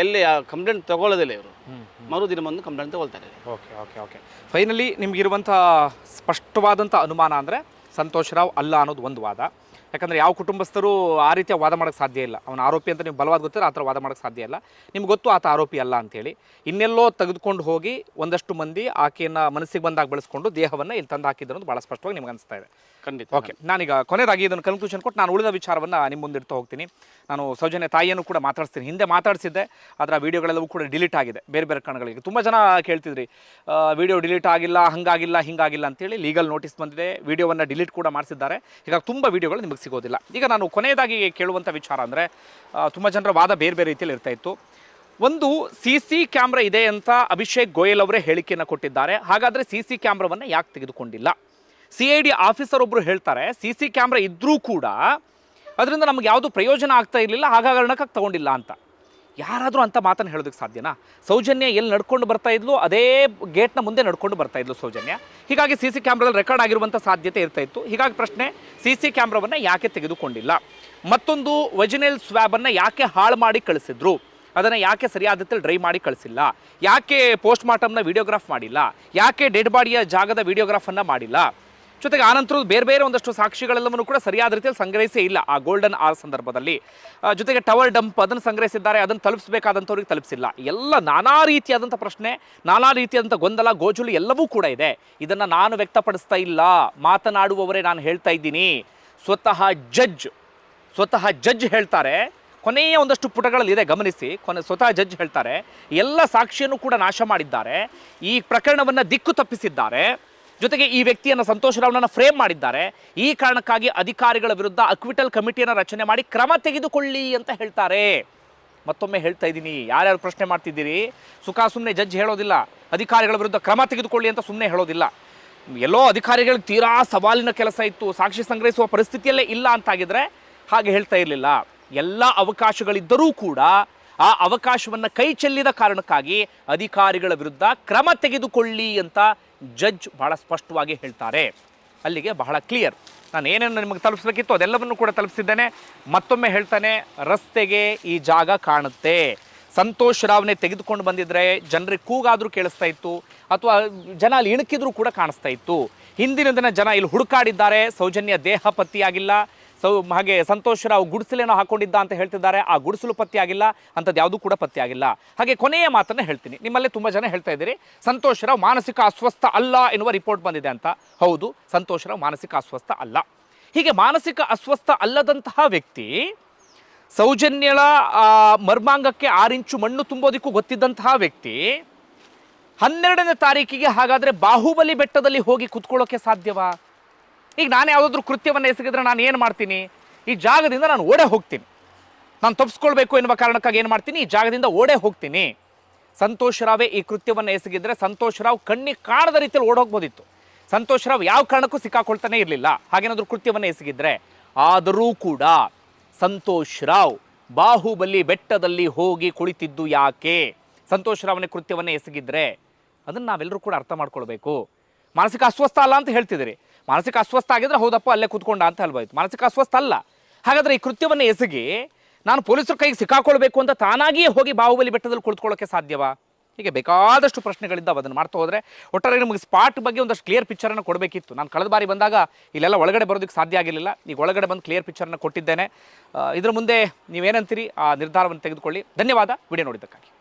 ಎಲ್ಲಿ ಕಂಪ್ಲೇಂಟ್ ತಗೊಳ್ಳೋದಿಲ್ಲ ಇವರು. ಹ್ಮ್ ಮರುದಿನ ಬಂದು ಕಂಪ್ಲೇಂಟ್ ತಗೊಳ್ತಾರೆ ಓಕೆ ಓಕೆ ಓಕೆ. ಫೈನಲಿ ನಿಮಗಿರುವಂಥ ಸ್ಪಷ್ಟವಾದಂಥ ಅನುಮಾನ ಅಂದರೆ ಸಂತೋಷ್ ರಾವ್ ಅಲ್ಲ ಅನ್ನೋದು ಒಂದು ವಾದ. ಯಾಕಂದರೆ ಯಾವ ಕುಟುಂಬಸ್ಥರು ಆ ರೀತಿಯ ವಾದ ಮಾಡೋಕ್ಕೆ ಸಾಧ್ಯ ಇಲ್ಲ. ಅವನ ಆರೋಪಿ ಅಂತ ನೀವು ಬಲವಾದ ಗೊತ್ತಿರೋ ಆ ಥರ ವಾದ ಮಾಡೋಕ್ಕೆ ಸಾಧ್ಯ ಇಲ್ಲ. ನಿಮ್ಗೆ ಗೊತ್ತು ಆತ ಆರೋಪಿ ಅಲ್ಲ ಅಂತೇಳಿ ಇನ್ನೆಲ್ಲೋ ತೆಗೆದುಕೊಂಡು ಹೋಗಿ ಒಂದಷ್ಟು ಮಂದಿ ಆಕೆಯನ್ನು ಮನಸ್ಸಿಗೆ ಬಂದಾಗ ಬಳಸ್ಕೊಂಡು ದೇಹವನ್ನು ಇಲ್ಲಿ ತಂದು ಹಾಕಿದ್ರು ಅನ್ನೋದು ಭಾಳ ಸ್ಪಷ್ಟವಾಗಿ ನಿಮ್ಗೆ ಅನಿಸ್ತಾ ಇದೆ. ಖಂಡಿತ ಓಕೆ ನಾನೀಗ ಕೊನೆಯದಾಗಿ ಇದನ್ನು ಕನ್ಕ್ಲೂಷನ್ ಕೊಟ್ಟು ನಾನು ಉಳಿದ ವಿಚಾರವನ್ನು ನಿಮ್ಮ ಮುಂದೆ ಇಡ್ತಾ ಹೋಗ್ತೀನಿ. ನಾನು ಸೌಜನ್ಯ ತಾಯಿಯನ್ನು ಕೂಡ ಮಾತಾಡ್ತೀನಿ ಹಿಂದೆ ಮಾತಾಡಿಸಿದ್ದೆ ಅದರ ವಿಡಿಯೋಗಳೆಲ್ಲವೂ ಕೂಡ ಡಿಲೀಟ್ ಆಗಿದೆ. ಬೇರೆ ಬೇರೆ ಕಾರಣಗಳಿಗೆ ತುಂಬ ಜನ ಕೇಳ್ತಿದ್ರಿ ವಿಡಿಯೋ ಡಿಲೀಟ್ ಆಗಿಲ್ಲ ಹಂಗಾಗಿಲ್ಲ ಹಿಂಗಾಗಿಲ್ಲ ಅಂತೇಳಿ ಲೀಗಲ್ ನೋಟಿಸ್ ಬಂದಿದೆ. ವಿಡಿಯೋವನ್ನು ಡಿಲೀಟ್ ಕೂಡ ಮಾಡಿಸಿದ್ದಾರೆ. ಹೀಗಾಗಿ ತುಂಬ ವಿಡಿಯೋಗಳು ನಿಮಗೆ ಸಿಗೋದಿಲ್ಲ. ಈಗ ನಾನು ಕೊನೆಯದಾಗಿ ಕೇಳುವಂಥ ವಿಚಾರ ಅಂದರೆ ತುಂಬ ಜನರ ವಾದ ಬೇರೆ ಬೇರೆ ರೀತಿಯಲ್ಲಿ ಇರ್ತಾ ಇತ್ತು. ಒಂದು ಸಿ ಸಿ ಕ್ಯಾಮ್ರಾ ಇದೆ ಅಂತ ಅಭಿಷೇಕ್ ಗೋಯಲ್ ಅವರೇ ಹೇಳಿಕೆಯನ್ನು ಕೊಟ್ಟಿದ್ದಾರೆ. ಹಾಗಾದರೆ ಸಿ ಸಿ ಕ್ಯಾಮ್ರಾವನ್ನು ಯಾಕೆ ತೆಗೆದುಕೊಂಡಿಲ್ಲ? ಸಿ ಐ ಡಿ ಆಫೀಸರ್ ಒಬ್ಬರು ಹೇಳ್ತಾರೆ, ಸಿ ಸಿ ಕ್ಯಾಮ್ರಾ ಇದ್ದರೂ ಕೂಡ ಅದರಿಂದ ನಮ್ಗೆ ಯಾವುದು ಪ್ರಯೋಜನ ಆಗ್ತಾ ಇರಲಿಲ್ಲ ಹಾಗಾಗರಣಕ್ಕೆ ತಗೊಂಡಿಲ್ಲ ಅಂತ. ಯಾರಾದರೂ ಅಂತ ಮಾತನ್ನು ಹೇಳೋದಕ್ಕೆ ಸಾಧ್ಯನಾ? ಸೌಜನ್ಯ ಎಲ್ಲಿ ನಡ್ಕೊಂಡು ಬರ್ತಾ ಇದ್ಲು, ಅದೇ ಗೇಟ್ನ ಮುಂದೆ ನಡ್ಕೊಂಡು ಬರ್ತಾ ಇದ್ಲು ಸೌಜನ್ಯ. ಹೀಗಾಗಿ ಸಿ ಸಿ ಕ್ಯಾಮ್ರಾದಲ್ಲಿ ರೆಕಾರ್ಡ್ ಆಗಿರುವಂಥ ಸಾಧ್ಯತೆ ಇರ್ತಾ ಇತ್ತು. ಹೀಗಾಗಿ ಪ್ರಶ್ನೆ, ಸಿ ಸಿ ಕ್ಯಾಮ್ರಾವನ್ನು ಯಾಕೆ ತೆಗೆದುಕೊಂಡಿಲ್ಲ? ಮತ್ತೊಂದು, ವಜಿನೆಲ್ ಸ್ವ್ಯಾಬನ್ನು ಯಾಕೆ ಹಾಳು ಮಾಡಿ ಕಳಿಸಿದ್ರು? ಅದನ್ನು ಯಾಕೆ ಸರಿಯಾದ ರೀತಿಯಲ್ಲಿ ಡ್ರೈ ಮಾಡಿ ಕಳಿಸಿಲ್ಲ? ಯಾಕೆ ಪೋಸ್ಟ್ ಮಾರ್ಟಮ್ನ ವಿಡಿಯೋಗ್ರಾಫ್ ಮಾಡಿಲ್ಲ? ಯಾಕೆ ಡೆಡ್ ಬಾಡಿಯ ಜಾಗದ ವೀಡಿಯೋಗ್ರಾಫನ್ನು ಮಾಡಿಲ್ಲ? ಜೊತೆಗೆ ಆನಂತರ ಬೇರೆ ಬೇರೆ ಒಂದಷ್ಟು ಸಾಕ್ಷಿಗಳೆಲ್ಲವನ್ನು ಕೂಡ ಸರಿಯಾದ ರೀತಿಯಲ್ಲಿ ಸಂಗ್ರಹಿಸೇ ಇಲ್ಲ ಆ ಗೋಲ್ಡನ್ ಆರ್ ಸಂದರ್ಭದಲ್ಲಿ. ಜೊತೆಗೆ ಟವರ್ ಡಂಪ್ ಅದನ್ನು ಸಂಗ್ರಹಿಸಿದ್ದಾರೆ. ಅದನ್ನು ತಲುಪಿಸಬೇಕಾದಂಥವ್ರಿಗೆ ತಲುಪಿಸಿಲ್ಲ. ಎಲ್ಲ ನಾನಾ ರೀತಿಯಾದಂಥ ಪ್ರಶ್ನೆ, ನಾನಾ ರೀತಿಯಾದಂಥ ಗೊಂದಲ, ಗೋಜುಲು ಎಲ್ಲವೂ ಕೂಡ ಇದೆ. ಇದನ್ನು ನಾನು ವ್ಯಕ್ತಪಡಿಸ್ತಾ ಇಲ್ಲ. ಮಾತನಾಡುವವರೇ ನಾನು ಹೇಳ್ತಾ ಇದ್ದೀನಿ. ಸ್ವತಃ ಜಡ್ಜ್ ಸ್ವತಃ ಜಡ್ಜ್ ಹೇಳ್ತಾರೆ. ಕೊನೆಯ ಒಂದಷ್ಟು ಪುಟಗಳಲ್ಲಿ ಇದೆ, ಗಮನಿಸಿ. ಕೊನೆ, ಸ್ವತಃ ಜಡ್ಜ್ ಹೇಳ್ತಾರೆ. ಎಲ್ಲ ಸಾಕ್ಷಿಯನ್ನು ಕೂಡ ನಾಶ ಮಾಡಿದ್ದಾರೆ. ಈ ಪ್ರಕರಣವನ್ನು ದಿಕ್ಕು ತಪ್ಪಿಸಿದ್ದಾರೆ. ಜೊತೆಗೆ ಈ ವ್ಯಕ್ತಿಯನ್ನು ಸಂತೋಷ್ ರಾವ್ನನ್ನು ಫ್ರೇಮ್ ಮಾಡಿದ್ದಾರೆ. ಈ ಕಾರಣಕ್ಕಾಗಿ ಅಧಿಕಾರಿಗಳ ವಿರುದ್ಧ ಅಕ್ವಿಟಲ್ ಕಮಿಟಿಯನ್ನು ರಚನೆ ಮಾಡಿ ಕ್ರಮ ತೆಗೆದುಕೊಳ್ಳಿ ಅಂತ ಹೇಳ್ತಾರೆ. ಮತ್ತೊಮ್ಮೆ ಹೇಳ್ತಾ ಇದ್ದೀನಿ, ಯಾರ್ಯಾರು ಪ್ರಶ್ನೆ ಮಾಡ್ತಿದ್ದೀರಿ? ಸುಖ ಸುಮ್ಮನೆ ಜಡ್ಜ್ ಹೇಳೋದಿಲ್ಲ. ಅಧಿಕಾರಿಗಳ ವಿರುದ್ಧ ಕ್ರಮ ತೆಗೆದುಕೊಳ್ಳಿ ಅಂತ ಸುಮ್ಮನೆ ಹೇಳೋದಿಲ್ಲ. ಎಲ್ಲೋ ಅಧಿಕಾರಿಗಳಿಗೆ ತೀರಾ ಸವಾಲಿನ ಕೆಲಸ ಇತ್ತು, ಸಾಕ್ಷಿ ಸಂಗ್ರಹಿಸುವ ಪರಿಸ್ಥಿತಿಯಲ್ಲೇ ಇಲ್ಲ ಅಂತಾಗಿದ್ರೆ ಹಾಗೆ ಹೇಳ್ತಾ ಇರಲಿಲ್ಲ. ಎಲ್ಲ ಅವಕಾಶಗಳಿದ್ದರೂ ಕೂಡ ಆ ಅವಕಾಶವನ್ನು ಕೈ ಚೆಲ್ಲಿದ ಕಾರಣಕ್ಕಾಗಿ ಅಧಿಕಾರಿಗಳ ವಿರುದ್ಧ ಕ್ರಮ ತೆಗೆದುಕೊಳ್ಳಿ ಅಂತ ಜಡ್ಜ್ ಬಹಳ ಸ್ಪಷ್ಟವಾಗಿ ಹೇಳ್ತಾರೆ. ಅಲ್ಲಿಗೆ ಬಹಳ ಕ್ಲಿಯರ್ ನಾನು ಏನೇನು ನಿಮಗೆ ತಲುಪಿಸ್ಬೇಕಿತ್ತು ಅದೆಲ್ಲವನ್ನು ಕೂಡ ತಲುಪಿಸಿದ್ದೇನೆ. ಮತ್ತೊಮ್ಮೆ ಹೇಳ್ತಾನೆ, ರಸ್ತೆಗೆ ಈ ಜಾಗ ಕಾಣುತ್ತೆ. ಸಂತೋಷ್ ರಾವ್ನೇ ತೆಗೆದುಕೊಂಡು ಬಂದಿದ್ರೆ ಜನರಿಗೆ ಕೂಗಾದರೂ ಕೇಳಿಸ್ತಾ ಇತ್ತು, ಅಥವಾ ಜನ ಅಲ್ಲಿ ಇಣುಕಿದ್ರೂ ಕೂಡ ಕಾಣಿಸ್ತಾ ಇತ್ತು. ಹಿಂದಿನ ದಿನ ಜನ ಇಲ್ಲಿ ಹುಡುಕಾಡಿದ್ದಾರೆ, ಸೌಜನ್ಯ ದೇಹ ಪತ್ತೆಯಾಗಿಲ್ಲ ಸೌ ಹಾಗೆ ಸಂತೋಷ್ ರಾವ್ ಗುಡಿಸಲೇನೋ ಹಾಕೊಂಡಿದ್ದ ಅಂತ ಹೇಳ್ತಿದ್ದಾರೆ. ಆ ಗುಡಿಸಲು ಪತ್ತೆಯಾಗಿಲ್ಲ, ಅಂಥದ್ದು ಯಾವುದೂ ಕೂಡ ಪತ್ತೆಯಾಗಿಲ್ಲ. ಹಾಗೆ ಕೊನೆಯ ಮಾತನ್ನು ಹೇಳ್ತೀನಿ. ನಿಮ್ಮಲ್ಲೇ ತುಂಬ ಜನ ಹೇಳ್ತಾ ಇದ್ದೀರಿ. ಸಂತೋಷ್ ರಾವ್ ಮಾನಸಿಕ ಅಸ್ವಸ್ಥ ಅಲ್ಲ ಎನ್ನುವ ರಿಪೋರ್ಟ್ ಬಂದಿದೆ ಅಂತ. ಹೌದು, ಸಂತೋಷ್ ರಾವ್ ಮಾನಸಿಕ ಅಸ್ವಸ್ಥ ಅಲ್ಲ. ಹೀಗೆ ಮಾನಸಿಕ ಅಸ್ವಸ್ಥ ಅಲ್ಲದಂತಹ ವ್ಯಕ್ತಿ ಸೌಜನ್ಯಳ ಮರ್ಮಾಂಗಕ್ಕೆ ಆರಿಂಚು ಮಣ್ಣು ತುಂಬೋದಕ್ಕೂ ಗೊತ್ತಿದ್ದಂತಹ ವ್ಯಕ್ತಿ ಹನ್ನೆರಡನೇ ತಾರೀಕಿಗೆ ಹಾಗಾದ್ರೆ ಬಾಹುಬಲಿ ಬೆಟ್ಟದಲ್ಲಿ ಹೋಗಿ ಕುತ್ಕೊಳ್ಳೋಕೆ ಸಾಧ್ಯವಾ? ಈಗ ನಾನು ಯಾವುದಾದ್ರೂ ಕೃತ್ಯವನ್ನು ಎಸಗಿದ್ರೆ ನಾನು ಏನು ಮಾಡ್ತೀನಿ? ಈ ಜಾಗದಿಂದ ನಾನು ಓಡೇ ಹೋಗ್ತೀನಿ. ನಾನು ತಪ್ಪಿಸ್ಕೊಳ್ಬೇಕು ಎನ್ನುವ ಕಾರಣಕ್ಕಾಗಿ ಏನು ಮಾಡ್ತೀನಿ? ಈ ಜಾಗದಿಂದ ಓಡೇ ಹೋಗ್ತೀನಿ. ಸಂತೋಷ್ ರಾವೇ ಈ ಕೃತ್ಯವನ್ನು ಎಸಗಿದ್ರೆ ಸಂತೋಷ್ ರಾವ್ ಕಣ್ಣಿಗೆ ಕಾಣದ ರೀತಿಯಲ್ಲಿ ಓಡೋಗ್ಬೋದಿತ್ತು ಸಂತೋಷ್ ರಾವ್ ಯಾವ ಕಾರಣಕ್ಕೂ ಸಿಕ್ಕಾಕೊಳ್ತಾನೆ ಇರಲಿಲ್ಲ. ಹಾಗೇನಾದ್ರೂ ಕೃತ್ಯವನ್ನು ಎಸಗಿದ್ರೆ ಆದರೂ ಕೂಡ ಸಂತೋಷ್ ರಾವ್ ಬಾಹುಬಲಿ ಬೆಟ್ಟದಲ್ಲಿ ಹೋಗಿ ಕುಳಿತಿದ್ದು ಯಾಕೆ? ಸಂತೋಷ್ ರಾವ್ನ ಕೃತ್ಯವನ್ನು ಎಸಗಿದ್ರೆ ಅದನ್ನು ನಾವೆಲ್ಲರೂ ಕೂಡ ಅರ್ಥ ಮಾಡ್ಕೊಳ್ಬೇಕು. ಮಾನಸಿಕ ಅಸ್ವಸ್ಥ ಅಲ್ಲ ಅಂತ ಹೇಳ್ತಿದ್ದೀರಿ. ಮಾನಸಿಕ ಅಸ್ವಸ್ಥ ಆಗಿದ್ರೆ ಹೌದಪ್ಪ, ಅಲ್ಲೇ ಕೂತ್ಕೊಂಡ ಅಂತ ಹೇಳ್ಬೋದು ಮಾನಸಿಕ ಅಸ್ವಸ್ಥ ಅಲ್ಲ. ಹಾಗಾದ್ರೆ ಈ ಕೃತ್ಯವನ್ನು ಎಸಗಿ ನಾನು ಪೊಲೀಸರ ಕೈಗೆ ಸಿಕ್ಕಾಕೊಳ್ಬೇಕು ಅಂತ ತಾನಾಗಿಯೇ ಹೋಗಿ ಬಾಹುಬಲಿ ಬೆಟ್ಟದಲ್ಲಿ ಕುಳಿತುಕೊಳ್ಳೋಕೆ ಸಾಧ್ಯವಾ? ಹೀಗೆ ಬೇಕಾದಷ್ಟು ಪ್ರಶ್ನೆಗಳಿದ್ದಾವೆ ಅದನ್ನು ಮಾಡ್ತಾ ಹೋದರೆ ಒಟ್ಟಾರೆ ನಿಮಗೆ ಸ್ಪಾಟ್ ಬಗ್ಗೆ ಒಂದಷ್ಟು ಕ್ಲಿಯರ್ ಪಿಕ್ಚರನ್ನು ಕೊಡಬೇಕಿತ್ತು. ನಾನು ಕಳೆದ ಬಾರಿ ಬಂದಾಗ ಇಲ್ಲೆಲ್ಲ ಒಳಗಡೆ ಬರೋದಕ್ಕೆ ಸಾಧ್ಯ ಆಗಿರಲಿಲ್ಲ. ಈಗ ಒಳಗಡೆ ಬಂದು ಕ್ಲಿಯರ್ ಪಿಕ್ಚರನ್ನು ಕೊಟ್ಟಿದ್ದೇನೆ. ಇದರ ಮುಂದೆ ನೀವೇನಂತೀರಿ? ಆ ನಿರ್ಧಾರವನ್ನು ತೆಗೆದುಕೊಳ್ಳಿ. ಧನ್ಯವಾದ. ವಿಡಿಯೋ ನೋಡಿದ್ದಕ್ಕಾಗಿ.